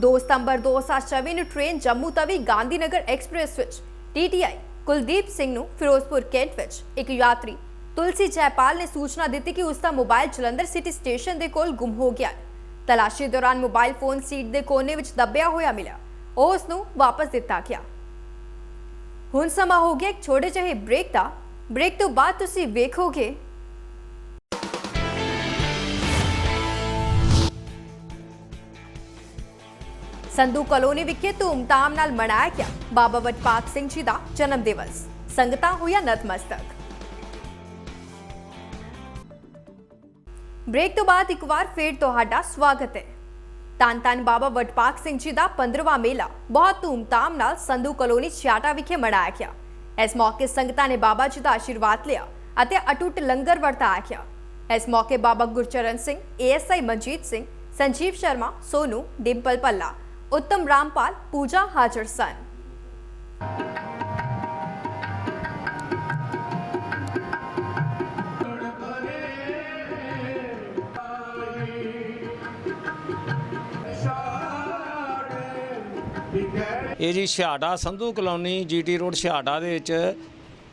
2 ਸਤੰਬਰ 2024 ਨੂੰ ਟ੍ਰੇਨ ਜੰਮੂ ਤਵੀ ਗਾਂਧੀਨਗਰ ਐਕਸਪ੍ਰੈਸ ਵਿੱਚ ਟੀਟੀਆਈ ਕੁਲਦੀਪ ਸਿੰਘ ਨੂੰ ਫਿਰੋਜ਼ਪੁਰ ਕੈਂਟ ਵਿੱਚ ਇੱਕ ਯਾਤਰੀ ਤੁਲਸੀ ਜੈਪਾਲ ਨੇ ਸੂਚਨਾ ਦਿੱਤੀ ਕਿ ਉਸ ਦਾ ਮੋਬਾਈਲ ਜਲੰਧਰ ਸਿਟੀ ਸਟੇਸ਼ਨ ਦੇ ਕੋਲ ਗੁੰਮ ਹੋ ਗਿਆ ਤਲਾਸ਼ੀ ਦੌਰਾਨ ਮੋਬਾਈਲ ਫੋਨ ਸੀਟ ਦੇ ਕੋਨੇ ਵਿੱਚ ਦੱਬਿਆ ਹੋਇਆ ਮਿਲਿਆ। ਉਹ ਉਸ ਨੂੰ ਵਾਪਸ ਦਿੱਤਾ ਗਿਆ। ਹੁਣ ਸਮਾਂ ਹੋ ਗਿਆ ਇੱਕ ਛੋਟੇ ਜਿਹੇ ਬ੍ਰੇਕ ਦਾ। ਬ੍ਰੇਕ ਤੋਂ ਬਾਅਦ ਤੁਸੀਂ ਵੇਖੋਗੇ ਸੰਧੂ ਕਲੋਨੀ ਵਿਖੇ ਧੂਮਧਾਮ ਨਾਲ ਮਨਾਇਆ ਗਿਆ। ਬਾਬਾ ਵਟਪਾਕ ਸਿੰਘ ਜੀ ਦਾ ਜਨਮ ਦਿਵਸ। ਸੰਗਤਾਂ ਹੋਈਆਂ ਨਤਮਸਤਕ। ਬ੍ਰੇਕ ਤੋਂ ਬਾਅਦ ਇੱਕ ਵਾਰ ਫੇਰ ਤੁਹਾਡਾ ਸਵਾਗਤ ਹੈ। ਧੰਨ ਧੰਨ ਬਾਬਾ ਵਡਭਾਗ ਸਿੰਘ ਜੀ ਦਾ 15ਵਾਂ ਮੇਲਾ ਬਹੁਤ ਧੂਮਧਾਮ ਨਾਲ ਸੰਧੂ ਕਲੋਨੀ ਛਿਆਟਾ ਵਿਖੇ ਮਨਾਇਆ ਗਿਆ। ਇਸ ਮੌਕੇ ਸੰਗਤਾਂ ਨੇ ਬਾਬਾ ਜੀ ਦਾ ਆਸ਼ੀਰਵਾਦ ਲਿਆ ਅਤੇ ਅਟੁੱਟ ਲੰਗਰ ਵਰਤਾਇਆ ਗਿਆ। ਇਸ ਮੌਕੇ ਬਾਬਾ ਗੁਰਚਰਨ ਸਿੰਘ ਏਐਸਆਈ ਮਨਜੀਤ ਸਿੰਘ, ਸੰਜੀਵ ਸ਼ਰਮਾ, ਸੋਨੂ, ਡਿੰਪਲ ਪੱਲਾ ਉੱਤਮ ਰਾਮਪਾਲ ਪੂਜਾ ਹਾਜ਼ਰ ਸਨ ਇਹ ਜੀ Chheharta Sandhu colony GT road Chheharta ਦੇ ਵਿੱਚ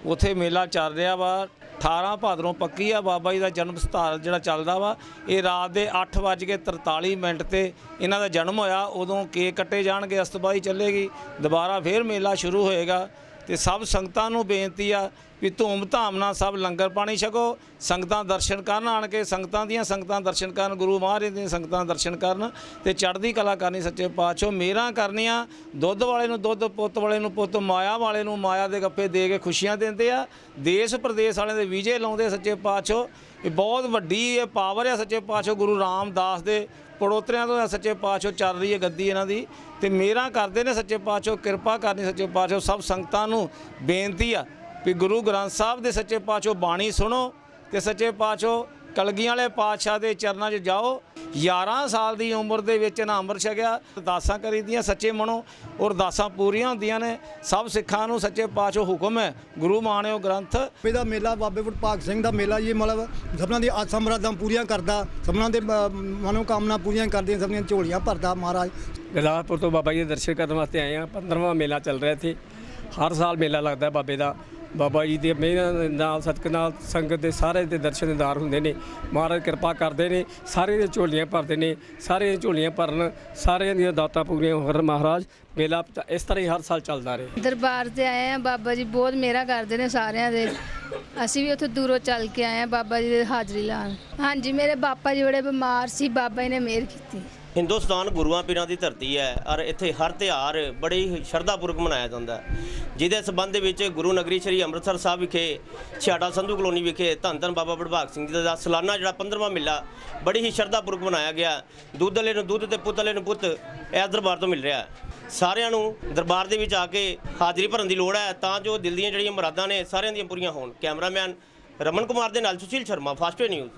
ਉਥੇ ਮੇਲਾ ਚੱਲ ਰਿਹਾ ਵਾ। 18 ਭਾਦਰੋਂ ਪੱਕੀ ਆ। ਬਾਬਾ ਜੀ ਦਾ ਜਨਮ ਸਥਾਨ ਜਿਹੜਾ ਚੱਲਦਾ ਵਾ, ਇਹ ਰਾਤ ਦੇ 8:43 ਮਿੰਟ ਤੇ ਇਹਨਾਂ ਦਾ ਜਨਮ ਹੋਇਆ। ਉਦੋਂ ਕੇਕ ਕੱਟੇ ਜਾਣਗੇ ਅਸਤਬਾਈ ਚੱਲੇਗੀ। ਦੁਬਾਰਾ ਫੇਰ ਮੇਲਾ ਸ਼ੁਰੂ ਹੋਏਗਾ ਤੇ ਸਭ ਸੰਗਤਾਂ ਨੂੰ ਬੇਨਤੀ ਆ ਵੀ ਧੂਮ ਧਾਮ ਨਾਲ ਸਭ ਲੰਗਰ ਪਾਣੀ ਛਕੋ, ਸੰਗਤਾਂ ਦਰਸ਼ਨ ਕਰਨ ਆਣ ਕੇ ਸੰਗਤਾਂ ਦੀਆਂ ਸੰਗਤਾਂ ਦਰਸ਼ਨ ਕਰਨ, ਗੁਰੂ ਮਹਾਰਾਜ ਦੀਆਂ ਸੰਗਤਾਂ ਦਰਸ਼ਨ ਕਰਨ ਤੇ ਚੜ੍ਹਦੀ ਕਲਾ ਕਰਨੀ ਸੱਚੇ ਪਾਤਸ਼ਾਹ ਮੇਰਾ ਕਰਨੀਆਂ, ਦੁੱਧ ਵਾਲੇ ਨੂੰ ਦੁੱਧ, ਪੁੱਤ ਵਾਲੇ ਨੂੰ ਪੁੱਤ, ਮਾਇਆ ਵਾਲੇ ਨੂੰ ਮਾਇਆ ਦੇ ਗੱਪੇ ਦੇ ਕੇ ਖੁਸ਼ੀਆਂ ਦਿੰਦੇ ਆ, ਦੇਸ਼ ਪ੍ਰਦੇਸ਼ ਵਾਲਿਆਂ ਦੇ ਵੀਜੇ ਲਾਉਂਦੇ ਸੱਚੇ ਪਾਤਸ਼ਾਹ, ਇਹ ਬਹੁਤ ਵੱਡੀ ਇਹ ਪਾਵਰ ਆ ਸੱਚੇ ਪਾਤਸ਼ਾਹ, ਗੁਰੂ ਰਾਮਦਾਸ ਦੇ ਪੜੋਤਰਿਆਂ ਤੋਂ ਸੱਚੇ ਪਾਤਸ਼ਾਹ, ਚੱਲ ਰਹੀ ਹੈ ਗੱਦੀ ਇਹਨਾਂ ਦੀ ਤੇ ਮੇਰਾ ਕਰਦੇ ਨੇ ਸੱਚੇ ਪਾਤਸ਼ਾਹ, ਕਿਰਪਾ ਕਰਨੀ ਸੱਚੇ ਪਾਤਸ਼ਾਹ, ਸਭ ਸੰਗਤਾਂ ਨੂੰ ਬੇਨਤੀ ਆ ਵੀ ਗੁਰੂ ਗ੍ਰੰਥ ਸਾਹਿਬ ਦੇ ਸੱਚੇ ਪਾਤਸ਼ਾਹ ਬਾਣੀ ਸੁਣੋ ਤੇ ਸੱਚੇ ਪਾਤਸ਼ਾਹ ਕਲਗੀਆਂ ਵਾਲੇ ਪਾਤਸ਼ਾਹ ਦੇ ਚਰਨਾਂ 'ਚ ਜਾਓ। 11 ਸਾਲ ਦੀ ਉਮਰ ਦੇ ਵਿੱਚ ਨਾ ਅੰਮ੍ਰਿਤ ਛਕਿਆ। ਅਰਦਾਸਾਂ ਕਰੀਦੀਆਂ ਸੱਚੇ ਮਨੋਂ ਔਰ ਅਰਦਾਸਾਂ ਪੂਰੀਆਂ ਹੁੰਦੀਆਂ ਨੇ। ਸਭ ਸਿੱਖਾਂ ਨੂੰ ਸੱਚੇ ਪਾਤਸ਼ਾਹ ਹੁਕਮ ਹੈ। ਗੁਰੂ ਮਾਣਿਓ ਗ੍ਰੰਥ। ਇਹਦਾ ਮੇਲਾ ਬਾਬੇ ਵਡਭਾਗ ਸਿੰਘ ਦਾ ਮੇਲਾ ਇਹ ਮਤਲਬ ਸਭਨਾਂ ਦੀ ਆਸਾਂ ਮੁਰਾਦਾਂ ਪੂਰੀਆਂ ਕਰਦਾ। ਸਭਨਾਂ ਦੇ ਮਨੋ ਕਾਮਨਾ ਪੂਰੀਆਂ ਕਰਦੀਆਂ ਸਭ ਦੀਆਂ ਝੋਲੀਆਂ ਭਰਦਾ ਮਹਾਰਾਜ। ਗਦਾਰਪੁਰ ਤੋਂ ਬਾਬਾ ਜੀ ਦੇ ਦਰਸ਼ਨ ਕਰਨ ਵਾਸਤੇ ਆਏ ਆ 15ਵਾਂ ਮੇਲਾ ਚੱਲ ਰਿਹਾ ਇੱਥੇ। ਹਰ ਸਾਲ ਮੇਲਾ ਲੱਗਦਾ ਬਾਬੇ ਦਾ। ਬਾਬਾ ਜੀ ਦੇ ਮਿਹਰ ਦੇ ਨਾਲ ਸਤਿਕ ਨਾਲ ਸੰਗਤ ਦੇ ਸਾਰੇ ਦੇ ਦਰਸ਼ਨ ਦਿਦਾਰ ਹੁੰਦੇ ਨੇ। ਮਹਾਰਾਜ ਕਿਰਪਾ ਕਰਦੇ ਨੇ, ਸਾਰੇ ਦੀਆਂ ਝੋਲੀਆਂ ਭਰਦੇ ਨੇ, ਸਾਰੇ ਦੀਆਂ ਝੋਲੀਆਂ ਭਰਨ, ਸਾਰਿਆਂ ਦੀਆਂ ਦਾਤਾਂ ਪੂਰੀਆਂ ਹੋਣ। ਮਹਾਰਾਜ, ਮੇਲਾ ਤਾਂ ਇਸ ਤਰ੍ਹਾਂ ਹੀ ਹਰ ਸਾਲ ਚੱਲਦਾ ਰਹੇ। ਦਰਬਾਰ ਤੇ ਆਏ ਆ ਬਾਬਾ ਜੀ ਬਹੁਤ ਮਿਹਰਾਂ ਕਰਦੇ ਨੇ ਸਾਰਿਆਂ ਦੇ। ਅਸੀਂ ਵੀ ਉੱਥੇ ਦੂਰੋਂ ਚੱਲ ਕੇ ਆਏ ਆ ਬਾਬਾ ਜੀ ਦੇ ਹਾਜ਼ਰੀ ਲਾਉਣ। ਹਾਂਜੀ, ਮੇਰੇ ਬਾਪਾ ਜੀ ਬੜੇ ਬਿਮਾਰ ਸੀ, ਬਾਬਾ ਜੀ ਨੇ ਮਿਹਰ ਕੀਤੀ। ਹਿੰਦੁਸਤਾਨ ਗੁਰੂਆਂ ਪੀਰਾਂ ਦੀ ਧਰਤੀ ਹੈ ਔਰ ਇੱਥੇ ਹਰ ਤਿਉਹਾਰ ਬੜੀ ਹੀ ਸ਼ਰਧਾਪੂਰਵਕ ਮਨਾਇਆ ਜਾਂਦਾ ਹੈ। ਜਿਹਦੇ ਸਬੰਧ ਵਿੱਚ ਗੁਰੂ ਨਗਰੀ ਸ੍ਰੀ ਅੰਮ੍ਰਿਤਸਰ ਸਾਹਿਬ ਵਿਖੇ, ਛਿਆਟਾ ਸੰਧੂ ਕਲੋਨੀ ਵਿਖੇ ਧੰਨ ਧੰਨ ਬਾਬਾ ਵਡਭਾਗ ਸਿੰਘ ਜੀ ਦਾ ਸਾਲਾਨਾ ਜਿਹੜਾ 15ਵਾਂ ਮੇਲਾ ਬੜੀ ਹੀ ਸ਼ਰਧਾਪੂਰਵਕ ਮਨਾਇਆ ਗਿਆ। ਦੁੱਧ ਵਾਲੇ ਨੂੰ ਦੁੱਧ ਤੇ ਪੁੱਤ ਵਾਲੇ ਨੂੰ ਪੁੱਤ ਇਸ ਦਰਬਾਰ ਤੋਂ ਮਿਲ ਰਿਹਾ ਸਾਰਿਆਂ ਨੂੰ ਦਰਬਾਰ ਦੇ ਵਿੱਚ ਆ ਕੇ ਹਾਜ਼ਰੀ ਭਰਨ ਦੀ ਲੋੜ ਹੈ ਤਾਂ ਜੋ ਦਿਲ ਦੀਆਂ ਜਿਹੜੀਆਂ ਮੁਰਾਦਾਂ ਨੇ ਸਾਰਿਆਂ ਦੀਆਂ ਪੂਰੀਆਂ ਹੋਣ। ਕੈਮਰਾਮੈਨ ਰਮਨ ਕੁਮਾਰ ਦੇ ਨਾਲ Sushil Sharma Fastway news,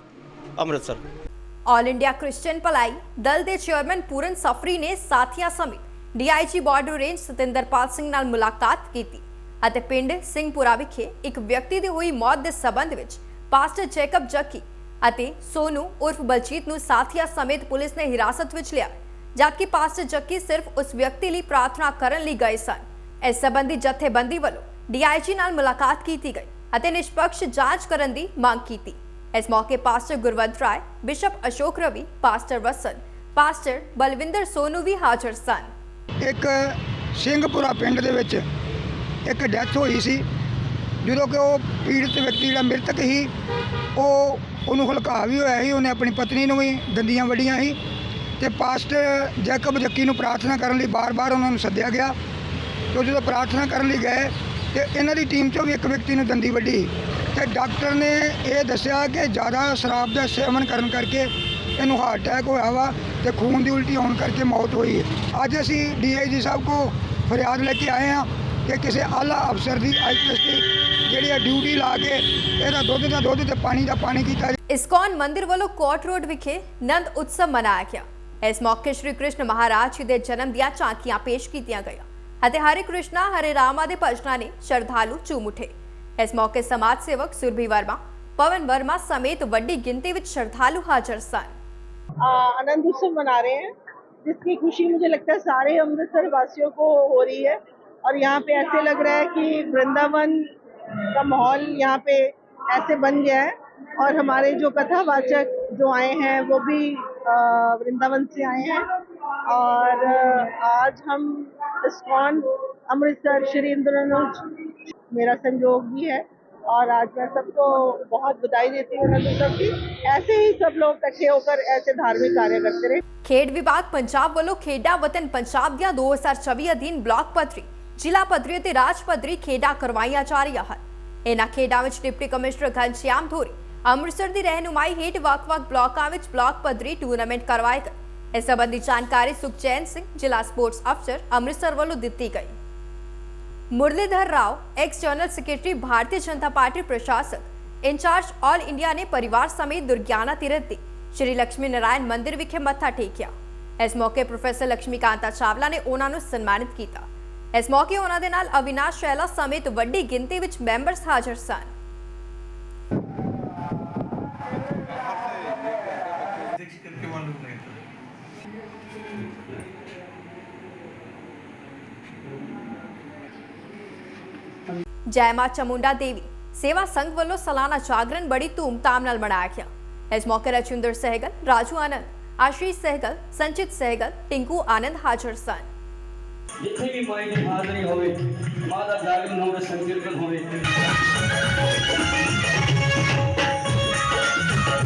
Amritsar. All India Christian Bhalai Dal ਦੇ ਚੇਅਰਮੈਨ ਪੂਰਨ ਸਫਰੀ ਨੇ ਸਾਥੀਆਂ ਸਮੇਤ DIG border range Satinderpal Singh ਨਾਲ ਮੁਲਾਕਾਤ ਕੀਤੀ ਅਤੇ ਪਿੰਡ ਸਿੰਘਪੁਰਾ ਵਿਖੇ ਇੱਕ ਵਿਅਕਤੀ ਦੀ ਹੋਈ ਮੌਤ ਦੇ ਸਬੰਧ ਵਿੱਚ ਪਾਸਟਰ ਜੇਕਬ ਜੱਕੀ ਅਤੇ ਸੋਨੂ ਉਰਫ ਬਲਜੀਤ ਨੂੰ ਸਾਥੀਆਂ ਸਮੇਤ ਪੁਲਿਸ ਨੇ ਹਿਰਾਸਤ ਵਿੱਚ ਲਿਆ ਜਦਕਿ ਪਾਸਟਰ ਜੱਕੀ ਸਿਰਫ ਉਸ ਵਿਅਕਤੀ ਲਈ ਪ੍ਰਾਰਥਨਾ ਕਰਨ ਲਈ ਗਏ ਸਨ ਇਸ ਸੰਬੰਧੀ ਜਥੇਬੰਦੀ ਵੱਲੋਂ ਡੀਆਈਜੀ ਨਾਲ ਮੁਲਾਕਾਤ ਕੀਤੀ ਗਈ ਅਤੇ ਨਿਸ਼ਪਕਸ਼ ਜਾਂਚ ਕਰਨ ਦੀ ਮੰਗ ਕੀਤੀ ਇਸ ਮੌਕੇ pastor Gurwant Rai, bishop Ashok Ravi, pastor Vasan, pastor Balwinder Sonu ਵੀ ਹਾਜ਼ਰ ਸਨ। ਇੱਕ ਸਿੰਘਪੁਰਾ ਪਿੰਡ ਦੇ ਵਿੱਚ ਇੱਕ ਡੈਥ ਹੋਈ ਸੀ, ਜਦੋਂ ਕਿ ਉਹ ਪੀੜਤ ਵਿਅਕਤੀ ਜਿਹੜਾ ਮ੍ਰਿਤਕ ਸੀ, ਉਹ ਉਹਨੂੰ ਹਲਕਾ ਵੀ ਹੋਇਆ ਸੀ, ਉਹਨੇ ਆਪਣੀ ਪਤਨੀ ਨੂੰ ਵੀ ਦੰਦੀਆਂ ਵੱਡੀਆਂ ਸੀ ਤੇ ਪਾਸਟਰ ਜੈਕਬ ਜੱਕੀ ਨੂੰ ਪ੍ਰਾਰਥਨਾ ਕਰਨ ਲਈ ਬਾਰ-ਬਾਰ ਉਹਨਾਂ ਨੂੰ ਸੱਦਿਆ ਗਿਆ ਤੇ ਜਦੋਂ ਪ੍ਰਾਰਥਨਾ ਕਰਨ ਲਈ ਗਏ ਤੇ ਇਹਨਾਂ ਦੀ ਟੀਮ ਚੋਂ ਵੀ ਇੱਕ ਵਿਅਕਤੀ ਨੂੰ ਦੰਦੀ ਵੱਢੀ ਤੇ ਡਾਕਟਰ ਨੇ ਇਹ ਦੱਸਿਆ ਕਿ ਜ਼ਿਆਦਾ ਸ਼ਰਾਬ ਦਾ ਸੇਵਨ ਕਰਨ ਕਰਕੇ ਇਹਨੂੰ ਹਾਰਟ ਅਟੈਕ ਹੋਇਆ ਵਾ ਤੇ ਖੂਨ ਦੀ ਉਲਟੀ ਹੋਣ ਕਰਕੇ ਮੌਤ ਹੋਈ। ਹੈ ਅੱਜ ਅਸੀਂ ਡੀਆਈਜੀ ਸਾਹਿਬ ਕੋ ਫਰਿਆਦ ਲੈ ਕੇ ਆਏ ਹਾਂ ਕਿ ਕਿਸੇ ਆਲਾ ਅਫਸਰ ਦੀ ਆਈਪੀਐਸ ਦੀ ਜਿਹੜੀ ਆ ਡਿਊਟੀ ਲਾ ਕੇ ਇਹਦਾ ਦੁੱਧ ਦਾ ਦੁੱਧ ਤੇ ਪਾਣੀ ਦਾ ਪਾਣੀ ਕੀਤਾ ਇਸਕॉन ਮੰਦਿਰ ਵੱਲੋਂ ਕੋਟ ਰੋਡ ਵਿਖੇ ਨੰਦ ਉਤਸਵ ਮਨਾਇਆ ਗਿਆ। ਇਸ ਮੌਕੇ ਸ਼੍ਰੀ ਕ੍ਰਿਸ਼ਨ ਮਹਾਰਾਜ ਜੀ ਦੇ ਜਨਮ ਦੀਆਂ ਝਾਂਕੀਆਂ ਪੇਸ਼ ਕੀਤੀਆਂ ਗਈਆਂ। ਅਤੇ ਹਰੇ ਕ੍ਰਿਸ਼ਨਾ ਹਰੇ ਰਾਮਾ ਦੇ ਭਜਨਾਂ ਨੇ ਸ਼ਰਧਾਲੂ ਝੂਮ ਉੱਠੇ ਇਸ ਮੌਕੇ ਸਮਾਜ ਸੇਵਕ ਸੁਰਭੀ ਵਰਮਾ ਪਵਨ ਵਰਮਾ ਸਮੇਤ ਵੱਡੀ ਗਿਣਤੀ ਵਿੱਚ ਸ਼ਰਧਾਲੂ ਹਾਜ਼ਰ ਸਨ आनंद उत्सव मना रहे हैं जिसकी खुशी मुझे लगता है सारे अमृतसर वासियों को हो रही है और यहाँ पे ऐसे लग रहा है कि वृंदावन का माहौल यहाँ पे ऐसे बन गया है और हमारे जो कथावाचक जो आए हैं वो भी अ, वृंदावन से आए हैं और अ, आज हम इस्कॉन अमृतसर श्री इंद्रनुज मेरा संयोग भी है और आज मैं सबको बहुत बधाई देती हूँ आनंद उत्सव की ऐसे ही सब लोग इकट्ठे होकर ऐसे धार्मिक कार्य करते रहे ਖੇਡ ਵਿਭਾਗ ਪੰਜਾਬ ਵੱਲੋਂ ਖੇਡਾਂ ਵਤਨ ਪੰਜਾਬ ਦੀਆਂ 2024 ਅਧੀਨ ਬਲਾਕ ਪੱਧਰੀ ਜ਼ਿਲ੍ਹਾ ਪੱਧਰੀ ਅਤੇ ਰਾਜ ਪੱਧਰੀ ਖੇਡਾਂ ਕਰਵਾਈਆਂ ਜਾ ਰਹੀਆਂ ਹਨ ਇਹਨਾਂ ਖੇਡਾਂ ਵਿੱਚ ਡਿਪਟੀ ਕਮਿਸ਼ਨਰ ਘਨਸ਼ਿਆਮ ਧੋਰੀ ਅੰਮ੍ਰਿਤਸਰ ਦੀ ਰਹਿਨੁਮਾਈ ਹੇਠ ਵੱਖ-ਵੱਖ ਬਲਾਕਾਂ ਵਿੱਚ ਬਲਾਕ ਪੱਧਰੀ ਟੂਰਨਾਮੈਂਟ ਕਰਵਾਏ ਗਏ ਇਸ ਸਬੰਧੀ ਜਾਣਕਾਰੀ ਸੁਖਚੈਨ ਸਿੰਘ, ਜ਼ਿਲ੍ਹਾ ਸਪੋਰਟਸ ਅਫਸਰ ਅੰਮ੍ਰਿਤਸਰ ਵੱਲੋਂ ਦਿੱਤੀ ਗਈ। Muralidhar Rao ex general secretary Bharatiya Janata party ਪ੍ਰਸ਼ਾਸਕ, ਇੰਚਾਰਜ ਆਲ ਇੰਡੀਆ ਨੇ ਪਰਿਵਾਰ ਸਮੇਤ ਦੁਰਗਿਆਨਾ ਤੀਰਥ ਤੇ ਸ਼੍ਰੀ ਲక్ష్ਮੀ ਨਾਰਾਇਣ ਮੰਦਿਰ ਵਿਖੇ ਮੱਥਾ ਟੇਕਿਆ। ਇਸ ਮੌਕੇ ਪ੍ਰੋਫੈਸਰ ਲక్ష్ਮੀਕਾਂਤਾ ਚਾਵਲਾ ਨੇ ਉਹਨਾਂ ਨੂੰ ਸਨਮਾਨਿਤ ਕੀਤਾ। ਇਸ ਮੌਕੇ ਉਹਨਾਂ ਦੇ ਨਾਲ ਅਵਿਨਾਸ਼ ਸ਼ੈਲਾ ਸਮੇਤ ਵੱਡੀ ਗਿਣਤੀ ਵਿੱਚ ਮੈਂਬਰਸ ਹਾਜ਼ਰ ਸਨ। ਜੈ ਮਾਂ ਚਮੁੰਡਾ ਦੇਵੀ ਸੇਵਾ ਸੰਘ ਵੱਲੋਂ ਸਾਲਾਨਾ ਜਾਗਰਣ ਬੜੀ ਧੂਮਧਾਮ ਨਾਲ ਮਨਾਇਆ ਗਿਆ ਇਸ ਮੌਕੇ ਰਜਿੰਦਰ ਸਹਿਗਲ ਰਾਜੂ ਆਨੰਦ ਆਸ਼ੀਸ਼ ਸਹਿਗਲ ਸੰਚਿਤ ਸਹਿਗਲ ਟਿੰਕੂ ਆਨੰਦ ਹਾਜ਼ਰ ਸਨ ਜਿੱਥੇ ਵੀ ਮਾਈ ਦੀ ਹਾਜ਼ਰੀ ਹੋਵੇ ਮਾਂ ਦਾ ਜਾਗਰਣ ਹੋਵੇ ਸੰਕੀਰਤਨ ਹੋਵੇ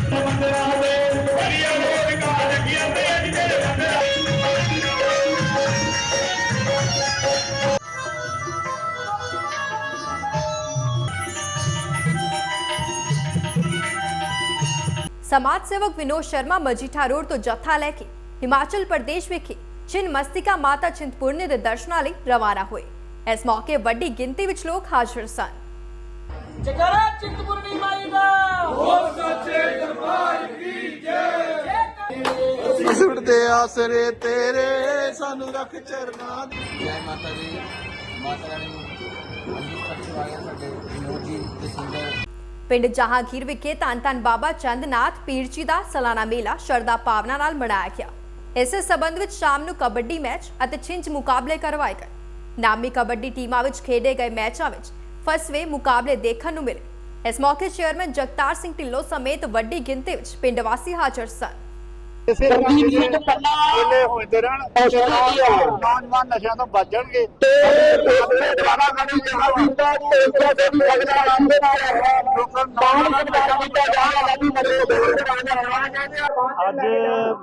ਸਮਾਜ ਸੇਵਕ ਵਿਨੋਦ ਸ਼ਰਮਾ ਮਜੀਠਾ ਰੋਡ ਤੋਂ ਜੱਥਾ ਲੈ ਕੇ ਹਿਮਾਚਲ ਪ੍ਰਦੇਸ਼ ਵਿਖੇ ਛਿਨ ਮਸਤਿਕਾ ਮਾਤਾ ਚਿੰਤਪੁਰਨੀ ਦੇ ਦਰਸ਼ਨਾਂ ਲਈ ਰਵਾਨਾ ਹੋਏ ਇਸ ਮੌਕੇ ਵੱਡੀ ਗਿਣਤੀ ਵਿੱਚ ਲੋਕ ਹਾਜ਼ਰ ਸਨ ਜਗਰਾ ਚਿੰਤਪੁਰਨੀ ਮਾਈ ਦਾ ਹੋ ਸੱਚੇ ਦਰਬਾਰ ਕੀ ਜੈ ਸੁਣਦੇ ਆਸਰੇ ਤੇਰੇ ਸਾਨੂੰ ਰੱਖ ਚਰਨਾਂ ਦੀ ਜੈ ਮਾਤਾ ਦੀ ਮਾਤਾ ਰਾਣੀ ਨੂੰ ਅੰਮ੍ਰਿਤਸਰ ਚਵਾਇਆ ਸਾਡੇ ਵਿਨੋਦ ਜੀ ਤੇ ਸੁੰਦਰ ਪਿੰਡ ਜਹਾਂਗੀਰ ਵਿਖੇ ਧੰਨ ਧੰਨ ਬਾਬਾ ਚੰਦਨਾਥ ਪੀਰ ਜੀ ਦਾ ਸਾਲਾਨਾ ਮੇਲਾ ਸ਼ਰਧਾ ਭਾਵਨਾ ਨਾਲ ਮਨਾਇਆ ਗਿਆ। ਇਸੇ ਸਬੰਧ ਵਿੱਚ ਸ਼ਾਮ ਨੂੰ ਕਬੱਡੀ ਮੈਚ ਅਤੇ ਛਿੰਝ ਮੁਕਾਬਲੇ ਕਰਵਾਏ ਗਏ। ਨਾਮੀ ਕਬੱਡੀ ਟੀਮਾਂ ਵਿੱਚ ਖੇਡੇ ਗਏ ਮੈਚਾਂ ਵਿੱਚ ਫਸਵੇਂ ਮੁਕਾਬਲੇ ਦੇਖਣ ਨੂੰ ਮਿਲੇ। ਇਸ ਮੌਕੇ ਚੇਅਰਮੈਨ ਜਗਤਾਰ ਸਿੰਘ ਢਿੱਲੋਂ ਸਮੇਤ ਵੱਡੀ ਗਿਣਤੀ ਵਿੱਚ ਪਿੰਡ ਵਾਸੀ ਹਾਜ਼ਰ ਸਨ। ਇਸੇ ਵੇਲੇ ਹੋਏ ਰਹਿਣ ਨੌਜਵਾਨ ਨਸ਼ਿਆਂ ਤੋਂ ਬਚਣਗੇ। ਅੱਜ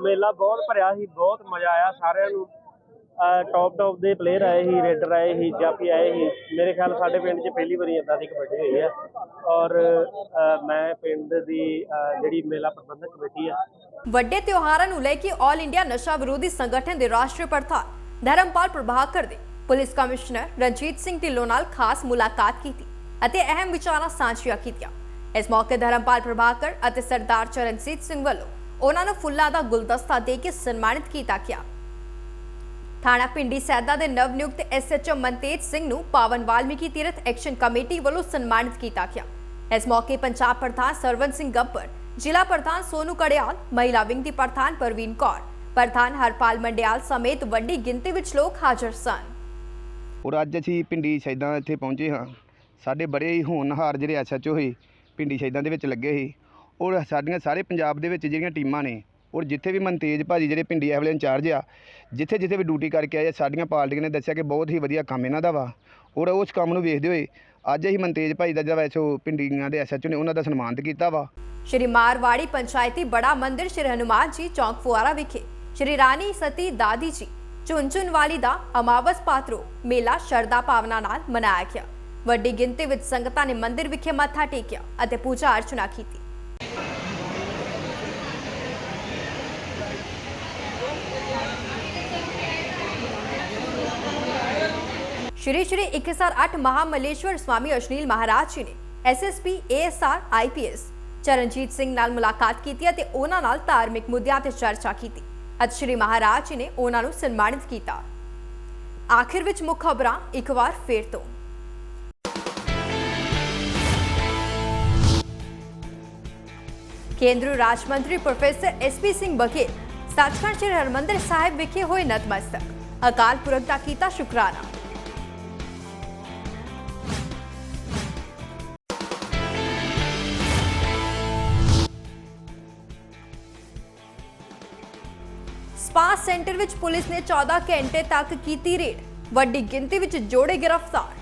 ਮੇਲਾ ਬਹੁਤ ਭਰਿਆ ਸੀ ਬਹੁਤ ਮਜ਼ਾ ਆਇਆ ਸਾਰਿਆਂ ਨੂੰ। ਟੌਪ ਟੌਪ ਦੇ ਪਲੇਅਰ ਆਏ ਸੀ ਰੇਡਰ ਆਏ ਸੀ ਜਾਫੀ ਆਏ ਸੀ। ਮੇਰੇ ਖਿਆਲ ਸਾਡੇ ਪਿੰਡ 'ਚ ਪਹਿਲੀ ਵਾਰੀ ਇਦਾਂ ਦੀ ਕਬੱਡੀ ਹੋਈ ਹੈ ਔਰ ਮੈਂ ਪਿੰਡ ਦੀ ਜਿਹੜੀ ਮੇਲਾ ਪ੍ਰਬੰਧਕ ਕਮੇਟੀ ਆ ਵੱਡੇ ਤਿਉਹਾਰਾਂ ਨੂੰ ਲੈ ਕੇ ਆਲ ਇੰਡੀਆ ਨਸ਼ਾ ਵਿਰੋਧੀ ਸੰਗਠਨ ਦੇ ਰਾਸ਼ਟਰੀ ਪ੍ਰਧਾਨ ਧਰਮਪਾਲ ਪ੍ਰਭਾਕਰ ਦੇ ਪੁਲਿਸ ਕਮਿਸ਼ਨਰ ਰਣਜੀਤ ਸਿੰਘ ਢਿੱਲੋਂ ਨਾਲ ਖਾਸ ਮੁਲਾਕਾਤ ਕੀਤੀ ਅਤੇ ਅਹਿਮ ਵਿਚਾਰਾਂ ਸਾਂਝੀਆਂ ਕੀਤੀਆਂ। ਇਸ ਮੌਕੇ ਧਰਮਪਾਲ ਪ੍ਰਭਾਕਰ ਅਤੇ ਸਰਦਾਰ ਚਰਨਜੀਤ ਸਿੰਘ ਵੱਲੋਂ ਉਹਨਾਂ ਨੂੰ ਫੁੱਲਾਂ ਦਾ ਗੁਲਦਸਤਾ ਦੇ ਕੇ ਸਨਮਾਨਿਤ ਕੀਤਾ ਗਿਆ। ਥਾਣਾ ਪਿੰਡੀ ਸੈਦਾ ਦੇ ਨਵ ਨਿਯੁਕਤ ਐਸਐਚਓ ਮਨਤੇਜ ਸਿੰਘ ਨੂੰ ਪਾਵਨ ਵਾਲਮੀਕੀ ਤੀਰਥ ਐਕਸ਼ਨ ਕਮੇਟੀ ਵੱਲੋਂ ਸਨਮਾਨਿਤ ਕੀਤਾ ਗਿਆ। ਇਸ ਮੌਕੇ ਪੰਜਾਬ ਪ੍ਰਧਾਨ ਸਰਵਨ ਸਿੰਘ ਗੱਬਰ ਜ਼ਿਲ੍ਹਾ ਪ੍ਰਧਾਨ ਸੋਨੂ ਕੜਿਆਲ ਮਹਿਲਾ ਵਿੰਗ ਦੀ ਪ੍ਰਧਾਨ ਪ੍ਰਵੀਨ ਕੌਰ ਪ੍ਰਧਾਨ ਹਰਪਾਲ ਸਮੇਤ ਵੱਡੀ ਗਿਣਤੀ ਵਿੱਚ ਲੋਕ ਹਾਜ਼ਰ ਸਨ ਔਰ ਅੱਜ ਅਸੀਂ ਪਿੰਡੀ ਸ਼ਹੀਦਾਂ ਇੱਥੇ ਪਹੁੰਚੇ ਹਾਂ ਸਾਡੇ ਬੜੇ ਹੀ ਹੋਣਹਾਰ ਜਿਹੜੇ ਐਸਐਚਓ ਸੀ ਪਿੰਡੀ ਸ਼ਹੀਦਾਂ ਦੇ ਵਿੱਚ ਲੱਗੇ ਸੀ ਔਰ ਸਾਡੀਆਂ ਸਾਰੇ ਪੰਜਾਬ ਦੇ ਵਿੱਚ ਜਿਹੜੀਆਂ ਟੀਮਾਂ ਨੇ ਔਰ ਜਿੱਥੇ ਵੀ ਮਨਤੇਜ ਭਾਜੀ ਜਿਹੜੇ ਪਿੰਡੀ ਐਵਲੇ ਇੰਚਾਰਜ ਆ ਜਿੱਥੇ ਜਿੱਥੇ ਵੀ ਡਿਊਟੀ ਕਰਕੇ ਆਏ ਸਾਡੀਆਂ ਪਾਰਟੀਆਂ ਨੇ ਦੱਸਿਆ ਕਿ ਬਹੁਤ ਹੀ ਵਧੀਆ ਕੰਮ ਇਹਨਾਂ ਦਾ ਵਾ ਔਰ ਉਸ ਕੰਮ ਨੂੰ ਵੇਖਦੇ ਹੋਏ ਅੱਜ ਅਸੀਂ ਮਨਤੇਜ ਭਾਈ ਦਾ ਜਿਹੜਾ ਵੈਸੇ ਪਿੰਡੀਆਂ ਦੇ ਐਸਐਚਓ ਨੇ, ਉਹਨਾਂ ਦਾ ਸਨਮਾਨਿਤ ਕੀਤਾ ਵਾ। ਸ਼੍ਰੀ ਮਾਰਵਾੜੀ ਪੰਚਾਇਤੀ ਬੜਾ ਮੰਦਿਰ ਸ਼੍ਰੀ ਹਨੂਮਾਨ ਜੀ ਚੌਂਕ ਫੁਆਰਾ ਵਿਖੇ, ਸ਼੍ਰੀ ਰਾਣੀ ਸਤੀ ਦਾਦੀ ਜੀ ਚੁੰਚੁਨ ਵਾਲੀ ਦਾ ਅਮਾਵਸ ਪਾਤਰੋ ਮੇਲਾ ਸ਼ਰਧਾ ਭਾਵਨਾ ਨਾਲ ਮਨਾਇਆ ਗਿਆ। ਵੱਡੀ ਗਿਣਤੀ ਵਿੱਚ ਸੰਗਤਾਂ ਨੇ ਮੰਦਿਰ ਵਿਖੇ ਮੱਥਾ ਟੇਕਿਆ ਅਤੇ ਪੂਜਾ ਅਰਚਨਾ ਕੀਤੀ। ਸ਼੍ਰੀ ਸ਼੍ਰੀ 108 ਮਹਾਮਲੇਸ਼ਵਰ ਸਵਾਮੀ ਅਸ਼ਨੀਲ ਮਹਾਰਾਜ ਜੀ ਨੇ SSP ASR IPS Charanjit Singh ਨਾਲ ਮੁਲਾਕਾਤ ਕੀਤੀ ਅਤੇ ਉਹਨਾਂ ਨਾਲ ਧਾਰਮਿਕ ਮੁੱਦਿਆਂ ਤੇ ਚਰਚਾ ਕੀਤੀ ਅੱਜ ਸ਼੍ਰੀ ਮਹਾਰਾਜ ਜੀ ਨੇ ਉਹਨਾਂ ਨੂੰ ਸਨਮਾਨਿਤ ਕੀਤਾ ਆਖਿਰ ਵਿੱਚ ਮੁੱਖ ਖਬਰਾਂ ਇੱਕ ਵਾਰ ਫੇਰ ਤੋਂ ਕੇਂਦਰੀ ਰਾਜ ਮੰਤਰੀ ਪ੍ਰੋਫੈਸਰ ਐਸਪੀ ਸਿੰਘ ਬਘੇਲ ਸੱਚਖੰਡ ਸ੍ਰੀ ਹਰਮੰਦਰ ਸਾਹਿਬ ਵਿਖੇ ਹੋਏ ਨਤਮਸਤਕ ਅਕਾਲ ਪੁਰਖ ਦਾ ਕੀਤਾ ਸ਼ੁਕਰਾਨਾ ਸਪਾ ਸੈਂਟਰ ਵਿੱਚ ਪੁਲਿਸ ਨੇ 14 ਘੰਟੇ ਤੱਕ ਕੀਤੀ ਰੇਡ। ਵੱਡੀ ਗਿਣਤੀ ਵਿੱਚ ਜੋੜੇ ਗ੍ਰਿਫਤਾਰ।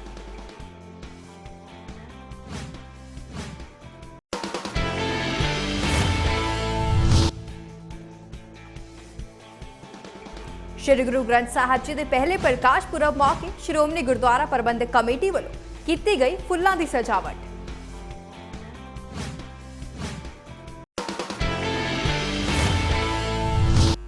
ਸ਼੍ਰੀ ਗੁਰੂ ਗ੍ਰੰਥ ਸਾਹਿਬ ਜੀ ਦੇ ਪਹਿਲੇ ਪ੍ਰਕਾਸ਼ ਪੁਰਬ ਮੌਕੇ ਸ਼੍ਰੋਮਣੀ ਗੁਰਦੁਆਰਾ ਪ੍ਰਬੰਧਕ ਕਮੇਟੀ ਵੱਲੋਂ ਕੀਤੀ ਗਈ ਫੁੱਲਾਂ ਦੀ ਸਜਾਵਟ।